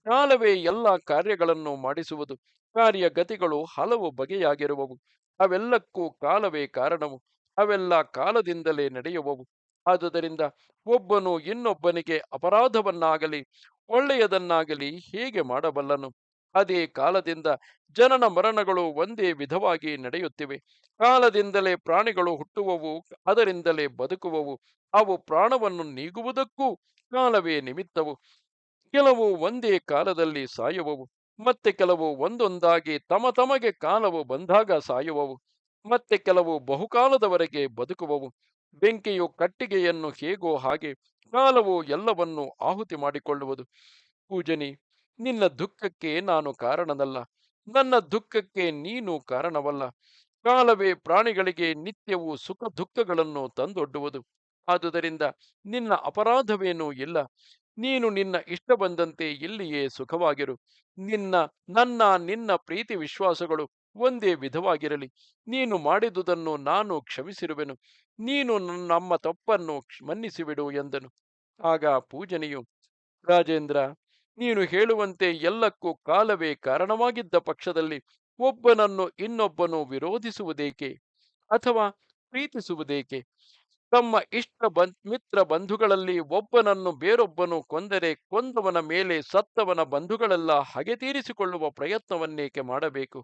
ಕಾಲವೇ ಎಲ್ಲ ಕಾರ್ಯಗಳನ್ನು ಮಾಡಿಸುವುದು. ಕಾರ್ಯಗತಿಗಳು ಹಲವು ಬಗೆಯಾಗಿರುವವು. ಅವೆಲ್ಲಕ್ಕೂ ಕಾಲವೇ ಕಾರಣವು. ಅವೆಲ್ಲ ಕಾಲದಿಂದಲೇ ನಡೆಯುವವು. ಆದುದರಿಂದ ಒಬ್ಬನು ಇನ್ನೊಬ್ಬನಿಗೆ ಅಪರಾಧವನ್ನಾಗಲಿ, ಒಳ್ಳೆಯದನ್ನಾಗಲಿ ಹೇಗೆ ಮಾಡಬಲ್ಲನು? ಅದೇ ಕಾಲದಿಂದ ಜನನ ಮರಣಗಳು ಒಂದೇ ವಿಧವಾಗಿ ನಡೆಯುತ್ತಿವೆ. ಕಾಲದಿಂದಲೇ ಪ್ರಾಣಿಗಳು ಹುಟ್ಟುವವು, ಅದರಿಂದಲೇ ಬದುಕುವವು, ಅವು ಪ್ರಾಣವನ್ನು ನೀಗುವುದಕ್ಕೂ ಕಾಲವೇ ನಿಮಿತ್ತವು. ಕೆಲವು ಒಂದೇ ಕಾಲದಲ್ಲಿ ಸಾಯುವವು, ಮತ್ತೆ ಕೆಲವು ಒಂದೊಂದಾಗಿ ತಮ ತಮಗೆ ಕಾಲವು ಬಂದಾಗ ಸಾಯುವವು, ಮತ್ತೆ ಕೆಲವು ಬಹುಕಾಲದವರೆಗೆ ಬದುಕುವವು. ಬೆಂಕಿಯು ಕಟ್ಟಿಗೆಯನ್ನು ಹೇಗೋ ಹಾಗೆ ಕಾಲವು ಎಲ್ಲವನ್ನೂ ಆಹುತಿ ಮಾಡಿಕೊಳ್ಳುವುದು. ಪೂಜನಿ ನಿನ್ನ ದುಃಖಕ್ಕೆ ನಾನು ಕಾರಣನಲ್ಲ. ನನ್ನ ದುಃಖಕ್ಕೆ ನೀನು ಕಾರಣವಲ್ಲ. ಕಾಲವೇ ಪ್ರಾಣಿಗಳಿಗೆ ನಿತ್ಯವೂ ಸುಖ ದುಃಖಗಳನ್ನು ತಂದೊಡ್ಡುವುದು. ಆದುದರಿಂದ ನಿನ್ನ ಅಪರಾಧವೇನೂ ಇಲ್ಲ. ನೀನು ನಿನ್ನ ಇಷ್ಟ ಬಂದಂತೆ ಇಲ್ಲಿಯೇ ಸುಖವಾಗಿರು. ನಿನ್ನ, ನನ್ನ, ನಿನ್ನ ಪ್ರೀತಿ ವಿಶ್ವಾಸಗಳು ಒಂದೇ ವಿಧವಾಗಿರಲಿ. ನೀನು ಮಾಡಿದುದನ್ನು ನಾನು ಕ್ಷಮಿಸಿರುವೆನು. ನೀನು ನಮ್ಮ ತಪ್ಪನ್ನು ಮನ್ನಿಸಿಬಿಡು ಎಂದನು. ಆಗ ಪೂಜನೆಯು, ರಾಜೇಂದ್ರ ನೀನು ಹೇಳುವಂತೆ ಎಲ್ಲಕ್ಕೂ ಕಾಲವೇ ಕಾರಣವಾಗಿದ್ದ ಪಕ್ಷದಲ್ಲಿ ಒಬ್ಬನನ್ನು ಇನ್ನೊಬ್ಬನು ವಿರೋಧಿಸುವುದೇಕೆ ಅಥವಾ ಪ್ರೀತಿಸುವುದೇಕೆ? ತಮ್ಮ ಇಷ್ಟ ಬನ್, ಮಿತ್ರ ಬಂಧುಗಳಲ್ಲಿ ಒಬ್ಬನನ್ನು ಬೇರೊಬ್ಬನು ಕೊಂದರೆ ಕೊಂದವನ ಮೇಲೆ ಸತ್ತವನ ಬಂಧುಗಳೆಲ್ಲ ಹಗೆ ತೀರಿಸಿಕೊಳ್ಳುವ ಪ್ರಯತ್ನವನ್ನೇಕೆ ಮಾಡಬೇಕು?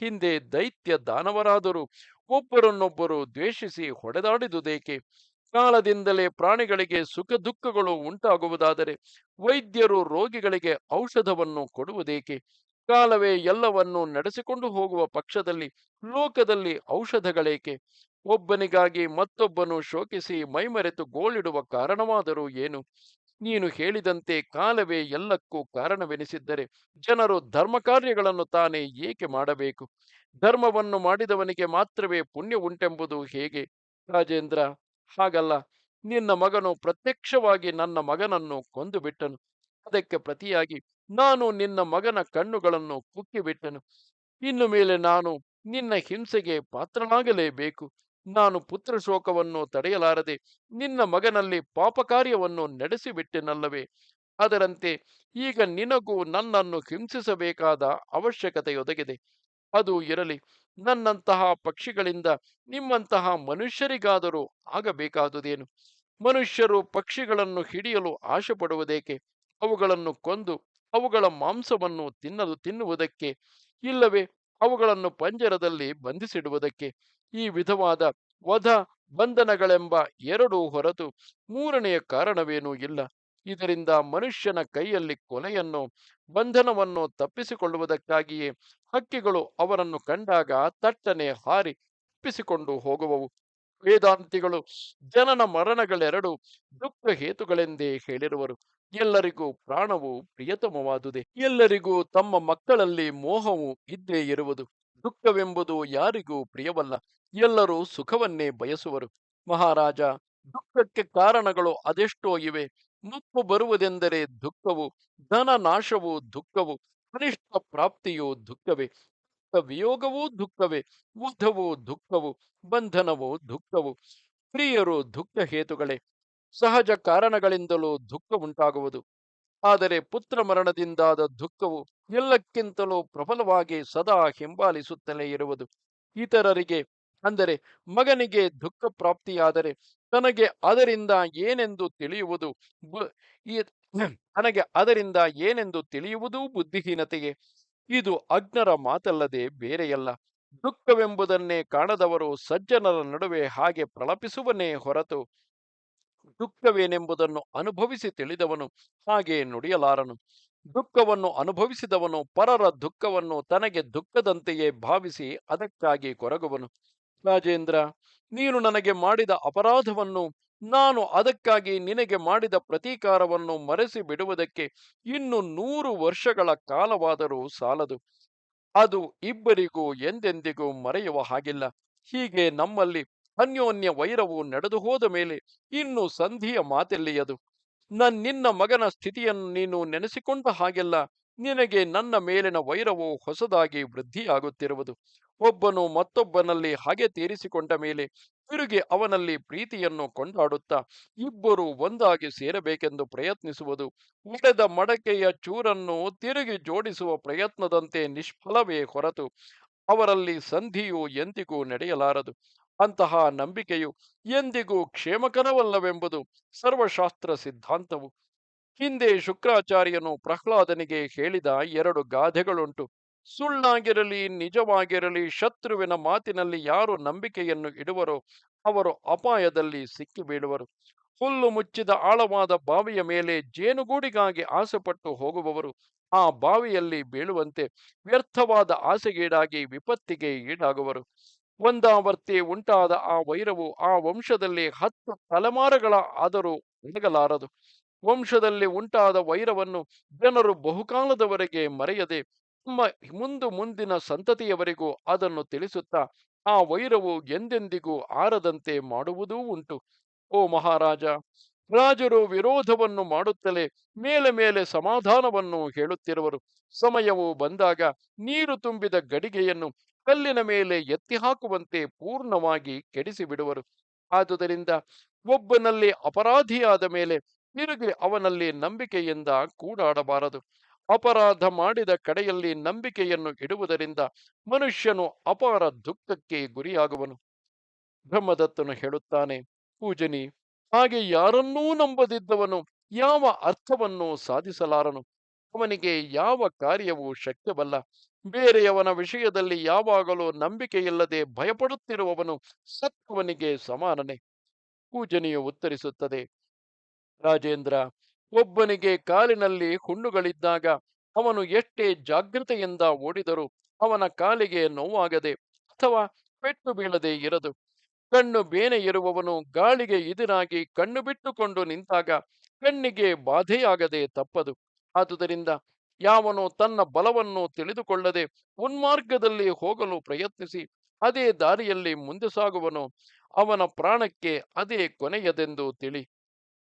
ಹಿಂದೆ ದೈತ್ಯ ದಾನವರಾದರೂ ಒಬ್ಬರನ್ನೊಬ್ಬರು ದ್ವೇಷಿಸಿ ಹೊಡೆದಾಡಿದುದೇಕೆ? ಕಾಲದಿಂದಲೇ ಪ್ರಾಣಿಗಳಿಗೆ ಸುಖ ದುಃಖಗಳು ಉಂಟಾಗುವುದಾದರೆ ವೈದ್ಯರು ರೋಗಿಗಳಿಗೆ ಔಷಧವನ್ನು ಕೊಡುವುದೇಕೆ? ಕಾಲವೇ ಎಲ್ಲವನ್ನೂ ನಡೆಸಿಕೊಂಡು ಹೋಗುವ ಪಕ್ಷದಲ್ಲಿ ಲೋಕದಲ್ಲಿ ಔಷಧಗಳೇಕೆ? ಒಬ್ಬನಿಗಾಗಿ ಮತ್ತೊಬ್ಬನು ಶೋಕಿಸಿ ಮೈಮರೆತು ಗೋಳಿಡುವ ಕಾರಣವಾದರೂ ಏನು? ನೀನು ಹೇಳಿದಂತೆ ಕಾಲವೇ ಎಲ್ಲಕ್ಕೂ ಕಾರಣವೆನಿಸಿದ್ದರೆ ಜನರು ಧರ್ಮ ಕಾರ್ಯಗಳನ್ನು ತಾನೇ ಏಕೆ ಮಾಡಬೇಕು? ಧರ್ಮವನ್ನು ಮಾಡಿದವನಿಗೆ ಮಾತ್ರವೇ ಪುಣ್ಯ ಉಂಟೆಂಬುದು ಹೇಗೆ? ರಾಜೇಂದ್ರ ಹಾಗಲ್ಲ. ನಿನ್ನ ಮಗನು ಪ್ರತ್ಯಕ್ಷವಾಗಿ ನನ್ನ ಮಗನನ್ನು ಕೊಂದು ಬಿಟ್ಟನು ಅದಕ್ಕೆ ಪ್ರತಿಯಾಗಿ ನಾನು ನಿನ್ನ ಮಗನ ಕಣ್ಣುಗಳನ್ನು ಕುಕ್ಕಿಬಿಟ್ಟನು. ಇನ್ನು ಮೇಲೆ ನಾನು ನಿನ್ನ ಹಿಂಸೆಗೆ ಪಾತ್ರನಾಗಲೇಬೇಕು. ನಾನು ಪುತ್ರ ಶೋಕವನ್ನು ತಡೆಯಲಾರದೆ ನಿನ್ನ ಮಗನಲ್ಲಿ ಪಾಪ ಕಾರ್ಯವನ್ನು ನಡೆಸಿಬಿಟ್ಟೆನಲ್ಲವೇ? ಅದರಂತೆ ಈಗ ನಿನಗೂ ನನ್ನನ್ನು ಹಿಂಸಿಸಬೇಕಾದ ಅವಶ್ಯಕತೆಯೊದಗಿದೆ. ಅದು ಇರಲಿ. ನನ್ನಂತಹ ಪಕ್ಷಿಗಳಿಂದ ನಿಮ್ಮಂತಹ ಮನುಷ್ಯರಿಗಾದರೂ ಆಗಬೇಕಾದುದೇನು? ಮನುಷ್ಯರು ಪಕ್ಷಿಗಳನ್ನು ಹಿಡಿಯಲು ಆಶೆ ಪಡುವುದೇಕೆ ಅವುಗಳನ್ನು ಕೊಂದು ಅವುಗಳ ಮಾಂಸವನ್ನು ತಿನ್ನಲು ತಿನ್ನುವುದಕ್ಕೆ ಇಲ್ಲವೇ? ಅವುಗಳನ್ನು ಪಂಜರದಲ್ಲಿ ಬಂಧಿಸಿಡುವುದಕ್ಕೆ ಈ ವಿಧವಾದ ವಧ ಬಂಧನಗಳೆಂಬ ಎರಡು ಹೊರತು ಮೂರನೆಯ ಕಾರಣವೇನೂ ಇಲ್ಲ. ಇದರಿಂದ ಮನುಷ್ಯನ ಕೈಯಲ್ಲಿ ಕೊಲೆಯನ್ನು, ಬಂಧನವನ್ನು ತಪ್ಪಿಸಿಕೊಳ್ಳುವುದಕ್ಕಾಗಿಯೇ ಹಕ್ಕಿಗಳು ಅವರನ್ನು ಕಂಡಾಗ ತಟ್ಟನೆ ಹಾರಿ ತಪ್ಪಿಸಿಕೊಂಡು ಹೋಗುವವು. ವೇದಾಂತಿಗಳು ಜನನ ಮರಣಗಳೆರಡು ದುಃಖ ಹೇತುಗಳೆಂದೇ ಹೇಳಿರುವರು. ಎಲ್ಲರಿಗೂ ಪ್ರಾಣವು ಪ್ರಿಯತಮವಾದುದೇ. ಎಲ್ಲರಿಗೂ ತಮ್ಮ ಮಕ್ಕಳಲ್ಲಿ ಮೋಹವು ಇದ್ದೇ ಇರುವುದು. ದುಃಖವೆಂಬುದು ಯಾರಿಗೂ ಪ್ರಿಯವಲ್ಲ. ಎಲ್ಲರೂ ಸುಖವನ್ನೇ ಬಯಸುವರು. ಮಹಾರಾಜ, ದುಃಖಕ್ಕೆ ಕಾರಣಗಳು ಅದೆಷ್ಟೋ ಇವೆ. ಮುಪ್ಪು ಬರುವುದೆಂದರೆ ದುಃಖವು, ಧನ ನಾಶವು ದುಃಖವು, ಕನಿಷ್ಠ ಪ್ರಾಪ್ತಿಯು ದುಃಖವೇ. ವಿಯೋಗವೂ ದುಃಖವೇ ವಧವು ದುಃಖವು, ಬಂಧನವು ದುಃಖವು. ಪ್ರಿಯರು ದುಃಖ ಹೇತುಗಳೇ. ಸಹಜ ಕಾರಣಗಳಿಂದಲೂ ದುಃಖ ಉಂಟಾಗುವುದು. ಆದರೆ ಪುತ್ರ ಮರಣದಿಂದಾದ ದುಃಖವು ಎಲ್ಲಕ್ಕಿಂತಲೂ ಪ್ರಬಲವಾಗಿ ಸದಾ ಹಿಂಬಾಲಿಸುತ್ತಲೇ ಇರುವುದು. ಇತರರಿಗೆ ಅಂದರೆ ಮಗನಿಗೆ ದುಃಖ ಪ್ರಾಪ್ತಿಯಾದರೆ ತನಗೆ ಅದರಿಂದ ಏನೆಂದು ತಿಳಿಯುವುದು ತನಗೆ ಅದರಿಂದ ಏನೆಂದು ತಿಳಿಯುವುದು ಬುದ್ಧಿಹೀನತೆಗೆ ಇದು ಅಜ್ಞರ ಮಾತಲ್ಲದೆ ಬೇರೆಯಲ್ಲ. ದುಃಖವೆಂಬುದನ್ನೇ ಕಾಣದವರು ಸಜ್ಜನರ ನಡುವೆ ಹಾಗೆ ಪ್ರಲಪಿಸುವನೇ ಹೊರತು ದುಃಖವೇನೆಂಬುದನ್ನು ಅನುಭವಿಸಿ ತಿಳಿದವನು ಹಾಗೆ ನುಡಿಯಲಾರನು. ದುಃಖವನ್ನು ಅನುಭವಿಸಿದವನು ಪರರ ದುಃಖವನ್ನು ತನಗೆ ದುಃಖದಂತೆಯೇ ಭಾವಿಸಿ ಅದಕ್ಕಾಗಿ ಕೊರಗುವನು. ರಾಜೇಂದ್ರ, ನೀನು ನನಗೆ ಮಾಡಿದ ಅಪರಾಧವನ್ನು, ನಾನು ಅದಕ್ಕಾಗಿ ನಿನಗೆ ಮಾಡಿದ ಪ್ರತೀಕಾರವನ್ನು ಮರೆಸಿ ಬಿಡುವುದಕ್ಕೆ ಇನ್ನು ನೂರು ವರ್ಷಗಳ ಕಾಲವಾದರೂ ಸಾಲದು. ಅದು ಇಬ್ಬರಿಗೂ ಎಂದೆಂದಿಗೂ ಮರೆಯುವ ಹಾಗಿಲ್ಲ. ಹೀಗೆ ನಮ್ಮಲ್ಲಿ ಅನ್ಯೋನ್ಯ ವೈರವು ನಡೆದು ಹೋದ ಮೇಲೆ ಇನ್ನು ಸಂಧಿಯ ಮಾತೆಲ್ಲಿಯದು. ನನ್ ನಿನ್ನ ಮಗನ ಸ್ಥಿತಿಯನ್ನು ನೀನು ನೆನೆಸಿಕೊಂಡ ಹಾಗೆಲ್ಲ ನಿನಗೆ ನನ್ನ ಮೇಲಿನ ವೈರವು ಹೊಸದಾಗಿ ವೃದ್ಧಿಯಾಗುತ್ತಿರುವುದು. ಒಬ್ಬನು ಮತ್ತೊಬ್ಬನಲ್ಲಿ ಹಾಗೆ ತೀರಿಸಿಕೊಂಡ ಮೇಲೆ ತಿರುಗಿ ಅವನಲ್ಲಿ ಪ್ರೀತಿಯನ್ನು ಕೊಂಡಾಡುತ್ತಾ ಇಬ್ಬರು ಒಂದಾಗಿ ಸೇರಬೇಕೆಂದು ಪ್ರಯತ್ನಿಸುವುದು ಒಡೆದ ಮಡಕೆಯ ಚೂರನ್ನು ತಿರುಗಿ ಜೋಡಿಸುವ ಪ್ರಯತ್ನದಂತೆ ನಿಷ್ಫಲವೇ ಹೊರತು ಅವರಲ್ಲಿ ಸಂಧಿಯು ಎಂದಿಗೂ ನಡೆಯಲಾರದು. ಅಂತಹ ನಂಬಿಕೆಯು ಎಂದಿಗೂ ಕ್ಷೇಮಕರವಲ್ಲವೆಂಬುದು ಸರ್ವಶಾಸ್ತ್ರ ಸಿದ್ಧಾಂತವು. ಹಿಂದೆ ಶುಕ್ರಾಚಾರ್ಯನು ಪ್ರಹ್ಲಾದನಿಗೆ ಹೇಳಿದ ಎರಡು ಗಾದೆಗಳುಂಟು. ಸುಳ್ಳಾಗಿರಲಿ, ನಿಜವಾಗಿರಲಿ, ಶತ್ರುವಿನ ಮಾತಿನಲ್ಲಿ ಯಾರು ನಂಬಿಕೆಯನ್ನು ಇಡುವರೋ ಅವರು ಅಪಾಯದಲ್ಲಿ ಸಿಕ್ಕಿ ಬೀಳುವರು. ಹುಲ್ಲು ಮುಚ್ಚಿದ ಆಳವಾದ ಬಾವಿಯ ಮೇಲೆ ಜೇನುಗೂಡಿಗಾಗಿ ಆಸೆಪಟ್ಟು ಹೋಗುವವರು ಆ ಬಾವಿಯಲ್ಲಿ ಬೀಳುವಂತೆ ವ್ಯರ್ಥವಾದ ಆಸೆಗೀಡಾಗಿ ವಿಪತ್ತಿಗೆ ಈಡಾಗುವರು. ಒಂದಾವರ್ತಿ ಉಂಟಾದ ಆ ವೈರವು ಆ ವಂಶದಲ್ಲಿ ಹತ್ತು ತಲೆಮಾರುಗಳ ಆದರೂ ಒಣಗಲಾರದು. ವಂಶದಲ್ಲಿ ಉಂಟಾದ ವೈರವನ್ನು ಜನರು ಬಹುಕಾಲದವರೆಗೆ ಮರೆಯದೆ ತಮ್ಮ ಮುಂದು ಮುಂದಿನ ಸಂತತಿಯವರಿಗೂ ಅದನ್ನು ತಿಳಿಸುತ್ತಾ, ಆ ವೈರವು ಎಂದೆಂದಿಗೂ ಆರದಂತೆ ಮಾಡುವುದೂ ಉಂಟು. ಓ ಮಹಾರಾಜ, ರಾಜರು ವಿರೋಧವನ್ನು ಮಾಡುತ್ತಲೇ ಮೇಲೆ ಮೇಲೆ ಸಮಾಧಾನವನ್ನು ಹೇಳುತ್ತಿರುವರು. ಸಮಯವು ಬಂದಾಗ ನೀರು ತುಂಬಿದ ಗಡಿಗೆಯನ್ನು ಕಲ್ಲಿನ ಮೇಲೆ ಎತ್ತಿ ಹಾಕುವಂತೆ ಪೂರ್ಣವಾಗಿ ಕೆಡಿಸಿ ಬಿಡುವರು. ಆದುದರಿಂದ ಒಬ್ಬನಲ್ಲಿ ಅಪರಾಧಿಯಾದ ಮೇಲೆ ತಿರುಗಿ ಅವನಲ್ಲಿ ನಂಬಿಕೆಯಿಂದ ಕೂಡಾಡಬಾರದು. ಅಪರಾಧ ಮಾಡಿದ ಕಡೆಯಲ್ಲಿ ನಂಬಿಕೆಯನ್ನು ಇಡುವುದರಿಂದ ಮನುಷ್ಯನು ಅಪಾರ ದುಃಖಕ್ಕೆ ಗುರಿಯಾಗುವನು. ಬ್ರಹ್ಮದತ್ತನು ಹೇಳುತ್ತಾನೆ, ಪೂಜನಿ, ಹಾಗೆ ಯಾರನ್ನೂ ನಂಬದಿದ್ದವನು ಯಾವ ಅರ್ಥವನ್ನು ಸಾಧಿಸಲಾರನು. ಅವನಿಗೆ ಯಾವ ಕಾರ್ಯವೂ ಶಕ್ಯವಲ್ಲ ಬೇರೆಯವನ ವಿಷಯದಲ್ಲಿ ಯಾವಾಗಲೂ ನಂಬಿಕೆಯಿಲ್ಲದೆ ಭಯಪಡುತ್ತಿರುವವನು ಸತ್ವನಿಗೆ ಸಮಾನನೆ. ಪೂಜನಿಯು ಉತ್ತರಿಸುತ್ತದೆ, ರಾಜೇಂದ್ರ ಒಬ್ಬನಿಗೆ ಕಾಲಿನಲ್ಲಿ ಹುಣ್ಣುಗಳಿದ್ದಾಗ ಅವನು ಎಷ್ಟೇ ಜಾಗೃತೆಯಿಂದ ಓಡಿದರೂ ಅವನ ಕಾಲಿಗೆ ನೋವಾಗದೆ ಅಥವಾ ಪೆಟ್ಟು ಬೀಳದೆ ಇರದು. ಕಣ್ಣು ಬೇನೆ ಇರುವವನು ಗಾಳಿಗೆ ಎದುರಾಗಿ ಕಣ್ಣು ಬಿಟ್ಟುಕೊಂಡು ನಿಂತಾಗ ಕಣ್ಣಿಗೆ ಬಾಧೆಯಾಗದೆ ತಪ್ಪದು. ಆದುದರಿಂದ ಯಾವನು ತನ್ನ ಬಲವನ್ನು ತಿಳಿದುಕೊಳ್ಳದೆ ಉನ್ಮಾರ್ಗದಲ್ಲಿ ಹೋಗಲು ಪ್ರಯತ್ನಿಸಿ ಅದೇ ದಾರಿಯಲ್ಲಿ ಮುಂದೆ ಸಾಗುವನು ಅವನ ಪ್ರಾಣಕ್ಕೆ ಅದೇ ಕೊನೆಯದೆಂದು ತಿಳಿ.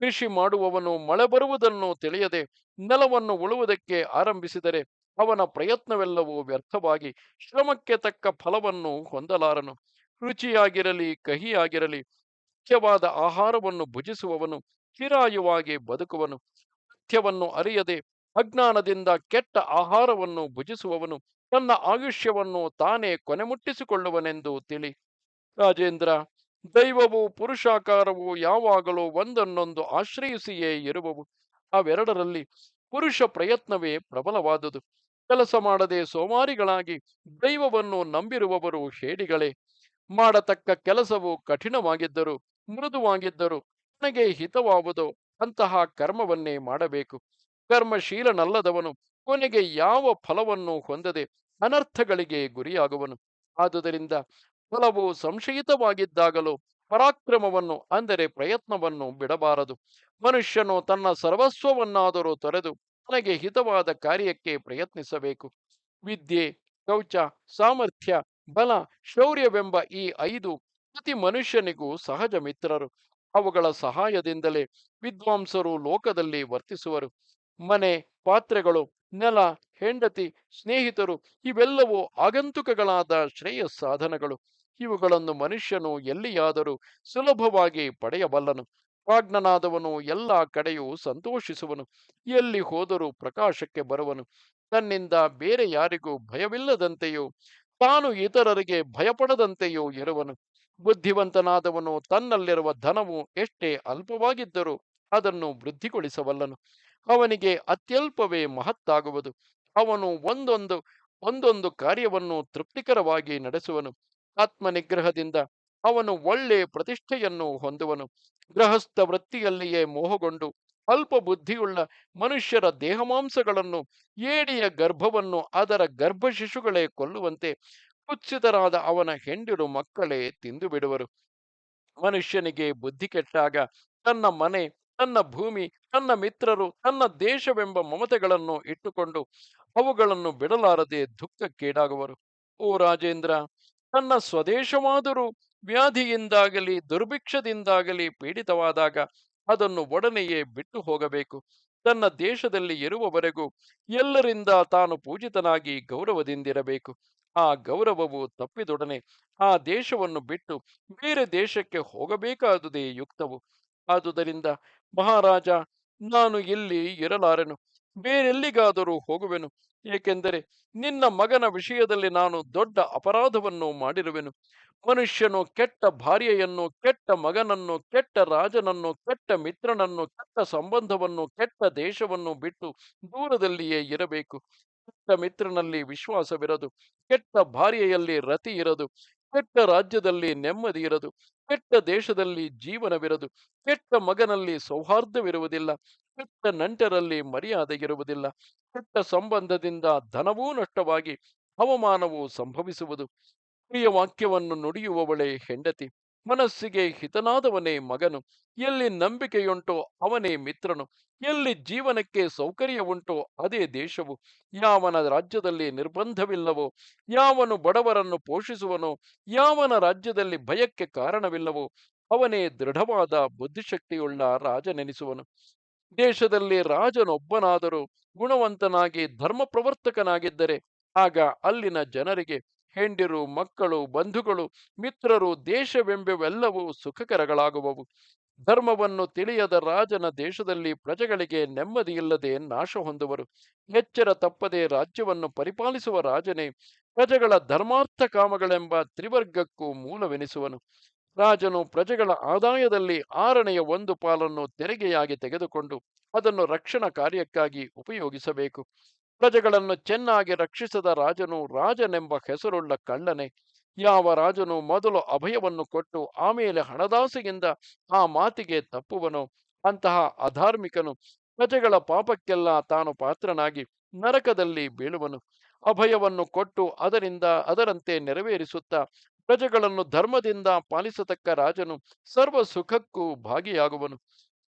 ಕೃಷಿ ಮಾಡುವವನು ಮಳೆ ಬರುವುದನ್ನು ತಿಳಿಯದೆ ನೆಲವನ್ನು ಉಳುವುದಕ್ಕೆ ಆರಂಭಿಸಿದರೆ ಅವನ ಪ್ರಯತ್ನವೆಲ್ಲವೂ ವ್ಯರ್ಥವಾಗಿ ಶ್ರಮಕ್ಕೆ ತಕ್ಕ ಫಲವನ್ನು ಹೊಂದಲಾರನು. ರುಚಿಯಾಗಿರಲಿ, ಕಹಿಯಾಗಿರಲಿ, ಮುಖ್ಯವಾದ ಆಹಾರವನ್ನು ಭುಜಿಸುವವನು ಚಿರಾಯುವಾಗಿ ಬದುಕುವನು. ಸತ್ಯವನ್ನು ಅರಿಯದೆ ಅಜ್ಞಾನದಿಂದ ಕೆಟ್ಟ ಆಹಾರವನ್ನು ಭುಜಿಸುವವನು ತನ್ನ ಆಯುಷ್ಯವನ್ನು ತಾನೇ ಕೊನೆಮುಟ್ಟಿಸಿಕೊಳ್ಳುವನೆಂದು ತಿಳಿ. ರಾಜೇಂದ್ರ ದೈವವು ಪುರುಷಾಕಾರವು ಯಾವಾಗಲೂ ಒಂದನ್ನೊಂದು ಆಶ್ರಯಿಸಿಯೇ ಇರುವವು. ಅವೆರಡರಲ್ಲಿ ಪುರುಷ ಪ್ರಯತ್ನವೇ ಪ್ರಬಲವಾದುದು. ಕೆಲಸ ಮಾಡದೆ ಸೋಮಾರಿಗಳಾಗಿ ದೈವವನ್ನು ನಂಬಿರುವವರು ಹೇಡಿಗಳೇ. ಮಾಡತಕ್ಕ ಕೆಲಸವು ಕಠಿಣವಾಗಿದ್ದರು, ಮೃದುವಾಗಿದ್ದರು ನನಗೆ ಹಿತವಾವುದೋ ಅಂತಹ ಕರ್ಮವನ್ನೇ ಮಾಡಬೇಕು. ಕರ್ಮಶೀಲನಲ್ಲದವನು ಕೊನೆಗೆ ಯಾವ ಫಲವನ್ನು ಹೊಂದದೆ ಅನರ್ಥಗಳಿಗೆ ಗುರಿಯಾಗುವನು. ಆದುದರಿಂದ ಫಲವು ಸಂಶಯಿತವಾಗಿದ್ದಾಗಲೂ ಪರಾಕ್ರಮವನ್ನು, ಅಂದರೆ ಪ್ರಯತ್ನವನ್ನು ಬಿಡಬಾರದು. ಮನುಷ್ಯನು ತನ್ನ ಸರ್ವಸ್ವವನ್ನಾದರೂ ತೊರೆದು ತನಗೆ ಹಿತವಾದ ಕಾರ್ಯಕ್ಕೆ ಪ್ರಯತ್ನಿಸಬೇಕು. ವಿದ್ಯೆ ಕೌಚ ಸಾಮರ್ಥ್ಯ, ಬಲ, ಶೌರ್ಯವೆಂಬ ಈ ಐದು ಪ್ರತಿ ಮನುಷ್ಯನಿಗೂ ಸಹಜ ಮಿತ್ರರು. ಅವುಗಳ ಸಹಾಯದಿಂದಲೇ ವಿದ್ವಾಂಸರು ಲೋಕದಲ್ಲಿ ವರ್ತಿಸುವರು. ಮನೆ, ಪಾತ್ರೆಗಳು, ನೆಲ, ಹೆಂಡತಿ, ಸ್ನೇಹಿತರು ಇವೆಲ್ಲವೂ ಆಗಂತುಕಗಳಾದ ಶ್ರೇಯಸ್ ಸಾಧನಗಳು. ಇವುಗಳನ್ನು ಮನುಷ್ಯನು ಎಲ್ಲಿಯಾದರೂ ಸುಲಭವಾಗಿ ಪಡೆಯಬಲ್ಲನು. ಪ್ರಾಜ್ಞನಾದವನು ಎಲ್ಲ ಕಡೆಯೂ ಸಂತೋಷಿಸುವನು. ಎಲ್ಲಿ ಹೋದರೂ ಪ್ರಕಾಶಕ್ಕೆ ಬರುವನು. ತನ್ನಿಂದ ಬೇರೆ ಯಾರಿಗೂ ಭಯವಿಲ್ಲದಂತೆಯೂ, ತಾನು ಇತರರಿಗೆ ಭಯಪಡದಂತೆಯೂ ಇರುವನು. ಬುದ್ಧಿವಂತನಾದವನು ತನ್ನಲ್ಲಿರುವ ಧನವು ಎಷ್ಟೇ ಅಲ್ಪವಾಗಿದ್ದರೂ ಅದನ್ನು ವೃದ್ಧಿಗೊಳಿಸಬಲ್ಲನು. ಅವನಿಗೆ ಅತ್ಯಲ್ಪವೇ ಮಹತ್ತಾಗುವುದು. ಅವನು ಒಂದೊಂದು ಒಂದೊಂದು ಕಾರ್ಯವನ್ನು ತೃಪ್ತಿಕರವಾಗಿ ನಡೆಸುವನು. ಆತ್ಮನಿಗ್ರಹದಿಂದ ಅವನು ಒಳ್ಳೆ ಪ್ರತಿಷ್ಠೆಯನ್ನು ಹೊಂದುವನು. ಗೃಹಸ್ಥ ವೃತ್ತಿಯಲ್ಲಿಯೇ ಮೋಹಗೊಂಡು ಅಲ್ಪ ಬುದ್ಧಿಯುಳ್ಳ ಮನುಷ್ಯರ ದೇಹಮಾಂಸಗಳನ್ನು ಏಡಿಯ ಗರ್ಭವನ್ನು ಅದರ ಗರ್ಭ ಶಿಶುಗಳೇ ಕೊಲ್ಲುವಂತೆ ಕುತ್ಸಿತರಾದ ಅವನ ಹೆಂಡಿರು ಮಕ್ಕಳೇ ತಿಂದು ಬಿಡುವರು. ಮನುಷ್ಯನಿಗೆ ಬುದ್ಧಿ ಕೆಟ್ಟಾಗ ತನ್ನ ಮನೆ, ತನ್ನ ಭೂಮಿ, ತನ್ನ ಮಿತ್ರರು, ತನ್ನ ದೇಶವೆಂಬ ಮಮತೆಗಳನ್ನು ಇಟ್ಟುಕೊಂಡು ಅವುಗಳನ್ನು ಬಿಡಲಾರದೆ ದುಃಖಕ್ಕೀಡಾಗುವರು. ಓ ರಾಜೇಂದ್ರ ತನ್ನ ಸ್ವದೇಶವಾದರೂ ವ್ಯಾಧಿಯಿಂದಾಗಲಿ, ದುರ್ಭಿಕ್ಷದಿಂದಾಗಲಿ ಪೀಡಿತವಾದಾಗ ಅದನ್ನು ಒಡನೆಯೇ ಬಿಟ್ಟು ಹೋಗಬೇಕು. ತನ್ನ ದೇಶದಲ್ಲಿ ಇರುವವರೆಗೂ ಎಲ್ಲರಿಂದ ತಾನು ಪೂಜಿತನಾಗಿ ಗೌರವದಿಂದಿರಬೇಕು. ಆ ಗೌರವವು ತಪ್ಪಿದೊಡನೆ ಆ ದೇಶವನ್ನು ಬಿಟ್ಟು ಬೇರೆ ದೇಶಕ್ಕೆ ಹೋಗಬೇಕಾದುದೇ ಯುಕ್ತವು. ಆದುದರಿಂದ ಮಹಾರಾಜ, ನಾನು ಇಲ್ಲಿ ಇರಲಾರೆನು. ಬೇರೆಲ್ಲಿಗಾದರೂ ಹೋಗುವೆನು. ಏಕೆಂದರೆ ನಿನ್ನ ಮಗನ ವಿಷಯದಲ್ಲಿ ನಾನು ದೊಡ್ಡ ಅಪರಾಧವನ್ನು ಮಾಡಿರುವೆನು. ಮನುಷ್ಯನು ಕೆಟ್ಟ ಭಾರ್ಯೆಯನ್ನು, ಕೆಟ್ಟ ಮಗನನ್ನು, ಕೆಟ್ಟ ರಾಜನನ್ನು, ಕೆಟ್ಟ ಮಿತ್ರನನ್ನು, ಕೆಟ್ಟ ಸಂಬಂಧವನ್ನು, ಕೆಟ್ಟ ದೇಶವನ್ನು ಬಿಟ್ಟು ದೂರದಲ್ಲಿಯೇ ಇರಬೇಕು. ಕೆಟ್ಟ ಮಿತ್ರನಲ್ಲಿ ವಿಶ್ವಾಸವಿರದು. ಕೆಟ್ಟ ಭಾರ್ಯೆಯಲ್ಲಿ ರತಿ ಇರದು. ಕೆಟ್ಟ ರಾಜ್ಯದಲ್ಲಿ ನೆಮ್ಮದಿ ಇರದು. ಕೆಟ್ಟ ದೇಶದಲ್ಲಿ ಜೀವನವಿರದು. ಕೆಟ್ಟ ಮಗನಲ್ಲಿ ಸೌಹಾರ್ದವಿರುವುದಿಲ್ಲ. ಕೆಟ್ಟ ನಂಟರಲ್ಲಿ ಮರ್ಯಾದೆ ಇರುವುದಿಲ್ಲ ಕೆಟ್ಟ ಸಂಬಂಧದಿಂದ ಧನವೂ ನಷ್ಟವಾಗಿ ಅವಮಾನವೂ ಸಂಭವಿಸುವುದು. ಪ್ರಿಯ ವಾಕ್ಯವನ್ನು ನುಡಿಯುವವಳೇ ಹೆಂಡತಿ. ಮನಸ್ಸಿಗೆ ಹಿತನಾದವನೇ ಮಗನು. ಎಲ್ಲಿ ನಂಬಿಕೆಯುಂಟೋ ಅವನೇ ಮಿತ್ರನು. ಎಲ್ಲಿ ಜೀವನಕ್ಕೆ ಸೌಕರ್ಯ ಉಂಟೋ ಅದೇ ದೇಶವು. ಯಾವನ ರಾಜ್ಯದಲ್ಲಿ ನಿರ್ಬಂಧವಿಲ್ಲವೋ, ಯಾವನು ಬಡವರನ್ನು ಪೋಷಿಸುವನೋ, ಯಾವನ ರಾಜ್ಯದಲ್ಲಿ ಭಯಕ್ಕೆ ಕಾರಣವಿಲ್ಲವೋ, ಅವನೇ ದೃಢವಾದ ಬುದ್ಧಿಶಕ್ತಿಯುಳ್ಳ ರಾಜನೆನಿಸುವನು. ದೇಶದಲ್ಲಿ ರಾಜನೊಬ್ಬನಾದರೂ ಗುಣವಂತನಾಗಿ ಧರ್ಮ ಪ್ರವರ್ತಕನಾಗಿದ್ದರೆ ಆಗ ಅಲ್ಲಿನ ಜನರಿಗೆ ಹೆಂಡಿರು, ಮಕ್ಕಳು, ಬಂಧುಗಳು, ಮಿತ್ರರು, ದೇಶವೆಂಬವೆಲ್ಲವೂ ಸುಖಕರಗಳಾಗುವವು. ಧರ್ಮವನ್ನು ತಿಳಿಯದ ರಾಜನ ದೇಶದಲ್ಲಿ ಪ್ರಜೆಗಳಿಗೆ ನೆಮ್ಮದಿಯಿಲ್ಲದೆ ನಾಶ ಹೊಂದುವರು. ಎಚ್ಚರ ತಪ್ಪದೆ ರಾಜ್ಯವನ್ನು ಪರಿಪಾಲಿಸುವ ರಾಜನೇ ಪ್ರಜೆಗಳ ಧರ್ಮಾರ್ಥ ಕಾಮಗಳೆಂಬ ತ್ರಿವರ್ಗಕ್ಕೂ ಮೂಲವೆನಿಸುವನು. ರಾಜನು ಪ್ರಜೆಗಳ ಆದಾಯದಲ್ಲಿ ಆರನೆಯ ಒಂದು ಪಾಲನ್ನು ತೆರಿಗೆಯಾಗಿ ತೆಗೆದುಕೊಂಡು ಅದನ್ನು ರಕ್ಷಣಾ ಕಾರ್ಯಕ್ಕಾಗಿ ಉಪಯೋಗಿಸಬೇಕು. ಪ್ರಜೆಗಳನ್ನು ಚೆನ್ನಾಗಿ ರಕ್ಷಿಸದ ರಾಜನು ರಾಜನೆಂಬ ಹೆಸರುಳ್ಳ ಕಳ್ಳನೆ. ಯಾವ ರಾಜನು ಮೊದಲು ಅಭಯವನ್ನು ಕೊಟ್ಟು ಆಮೇಲೆ ಹಣದಾಸೆಯಿಂದ ಆ ಮಾತಿಗೆ ತಪ್ಪುವನು, ಅಂತಹ ಅಧಾರ್ಮಿಕನು ಪ್ರಜೆಗಳ ಪಾಪಕ್ಕೆಲ್ಲ ತಾನು ಪಾತ್ರನಾಗಿ ನರಕದಲ್ಲಿ ಬೀಳುವನು. ಅಭಯವನ್ನು ಕೊಟ್ಟು ಅದರಿಂದ ಅದರಂತೆ ನೆರವೇರಿಸುತ್ತಾ ಪ್ರಜೆಗಳನ್ನು ಧರ್ಮದಿಂದ ಪಾಲಿಸತಕ್ಕ ರಾಜನು ಸರ್ವ ಸುಖಕ್ಕೂ ಭಾಗಿಯಾಗುವನು.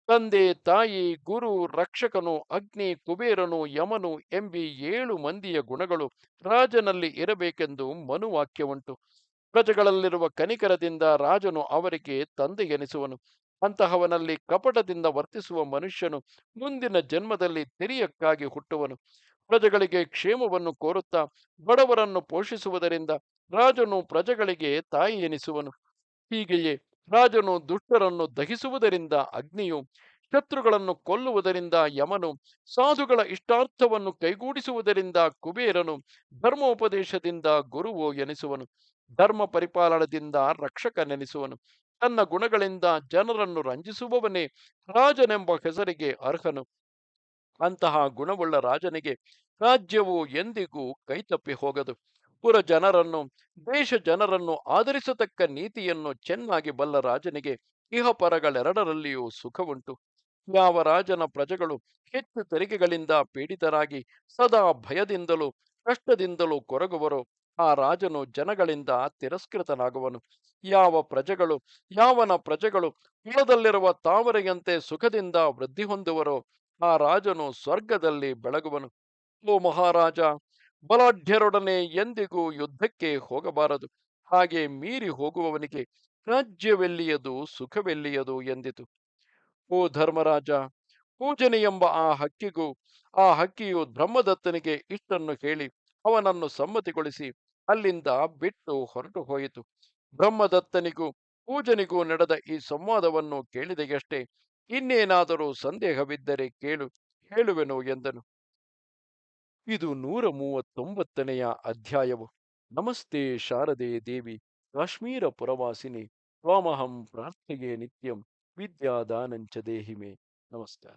ತಂದೆ, ತಾಯಿ, ಗುರು, ರಕ್ಷಕನು, ಅಗ್ನಿ, ಕುಬೇರನು, ಯಮನು ಎಂಬಿ ಏಳು ಮಂದಿಯ ಗುಣಗಳು ರಾಜನಲ್ಲಿ ಇರಬೇಕೆಂದು ಮನುವಾಕ್ಯವುಂಟು. ಪ್ರಜೆಗಳಲ್ಲಿರುವ ಕನಿಕರದಿಂದ ರಾಜನು ಅವರಿಗೆ ತಂದೆ ಎನಿಸುವನು ಅಂತಹವನಲ್ಲಿ ಕಪಟದಿಂದ ವರ್ತಿಸುವ ಮನುಷ್ಯನು ಮುಂದಿನ ಜನ್ಮದಲ್ಲಿ ತಿರಿಯಕ್ಕಾಗಿ ಹುಟ್ಟುವನು. ಪ್ರಜೆಗಳಿಗೆ ಕ್ಷೇಮವನ್ನು ಕೋರುತ್ತಾ ಬಡವರನ್ನು ಪೋಷಿಸುವುದರಿಂದ ರಾಜನು ಪ್ರಜೆಗಳಿಗೆ ತಾಯಿ ಎನಿಸುವನು. ಹೀಗೆಯೇ ರಾಜನು ದುಷ್ಟರನ್ನು ದಹಿಸುವುದರಿಂದ ಅಗ್ನಿಯು, ಶತ್ರುಗಳನ್ನು ಕೊಲ್ಲುವುದರಿಂದ ಯಮನು, ಸಾಧುಗಳ ಇಷ್ಟಾರ್ಥವನ್ನು ಕೈಗೂಡಿಸುವುದರಿಂದ ಕುಬೇರನು, ಧರ್ಮೋಪದೇಶದಿಂದ ಗುರುವು ಎನಿಸುವನು. ಧರ್ಮ ಪರಿಪಾಲನದಿಂದ ರಕ್ಷಕನೆನಿಸುವನು. ತನ್ನ ಗುಣಗಳಿಂದ ಜನರನ್ನು ರಂಜಿಸುವವನೇ ರಾಜನೆಂಬ ಹೆಸರಿಗೆ ಅರ್ಹನು. ಅಂತಹ ಗುಣವುಳ್ಳ ರಾಜನಿಗೆ ರಾಜ್ಯವು ಎಂದಿಗೂ ಕೈತಪ್ಪಿ ಹೋಗದು. ಪುರ ಜನರನ್ನು, ದೇಶ ಜನರನ್ನು ಆಧರಿಸತಕ್ಕ ನೀತಿಯನ್ನು ಚೆನ್ನಾಗಿ ಬಲ್ಲ ರಾಜನಿಗೆ ಇಹಪರಗಳೆರಡರಲ್ಲಿಯೂ ಸುಖವುಂಟು. ಯಾವ ರಾಜನ ಪ್ರಜೆಗಳು ಹೆಚ್ಚು ತೆರಿಗೆಗಳಿಂದ ಪೀಡಿತರಾಗಿ ಸದಾ ಭಯದಿಂದಲೂ ಕಷ್ಟದಿಂದಲೂ ಕೊರಗುವರೋ, ಆ ರಾಜನು ಜನಗಳಿಂದ ತಿರಸ್ಕೃತನಾಗುವನು. ಯಾವ ಪ್ರಜೆಗಳು, ಯಾವನ ಪ್ರಜೆಗಳು ಕುಲದಲ್ಲಿರುವ ತಾವರೆಯಂತೆ ಸುಖದಿಂದ ವೃದ್ಧಿ ಹೊಂದುವರೋ ಆ ರಾಜನು ಸ್ವರ್ಗದಲ್ಲಿ ಬೆಳಗುವನು. ಓ ಮಹಾರಾಜ, ಬಲಾಢ್ಯರೊಡನೆ ಎಂದಿಗೂ ಯುದ್ಧಕ್ಕೆ ಹೋಗಬಾರದು. ಹಾಗೆ ಮೀರಿ ಹೋಗುವವನಿಗೆ ರಾಜ್ಯವೆಲ್ಲಿಯದು, ಸುಖವೆಲ್ಲಿಯದು ಎಂದಿತು. ಓ ಧರ್ಮರಾಜ ಪೂಜನೆ ಎಂಬ ಆ ಹಕ್ಕಿಗೂ, ಆ ಹಕ್ಕಿಯು ಬ್ರಹ್ಮದತ್ತನಿಗೆ ಇಷ್ಟನ್ನು ಹೇಳಿ, ಅವನನ್ನು ಸಮ್ಮತಿಗೊಳಿಸಿ ಅಲ್ಲಿಂದ ಬಿಟ್ಟು ಹೊರಟು ಹೋಯಿತು. ಬ್ರಹ್ಮದತ್ತನಿಗೂ, ಪೂಜನಿಗೂ ನಡೆದ ಈ ಸಂವಾದವನ್ನು ಕೇಳಿದೆಯಷ್ಟೇ ಇನ್ನೇನಾದರೂ ಸಂದೇಹವಿದ್ದರೆ ಕೇಳು, ಹೇಳುವೆನು ಎಂದನು. ಇದು ನೂರ ಮೂವತ್ತೊಂಬತ್ತನೆಯ ಅಧ್ಯಾಯವು. ನಮಸ್ತೆ ಶಾರದೆ ದೇವಿ, ಕಾಶ್ಮೀರ ಪುರವಾಸಿನಿ, ತ್ವಾಮಹಂ ಪ್ರಾರ್ಥೆಯೇ ನಿತ್ಯಂ, ವಿದ್ಯಾದಾನಂಚ ದೇಹಿಮೆ. ನಮಸ್ಕಾರ.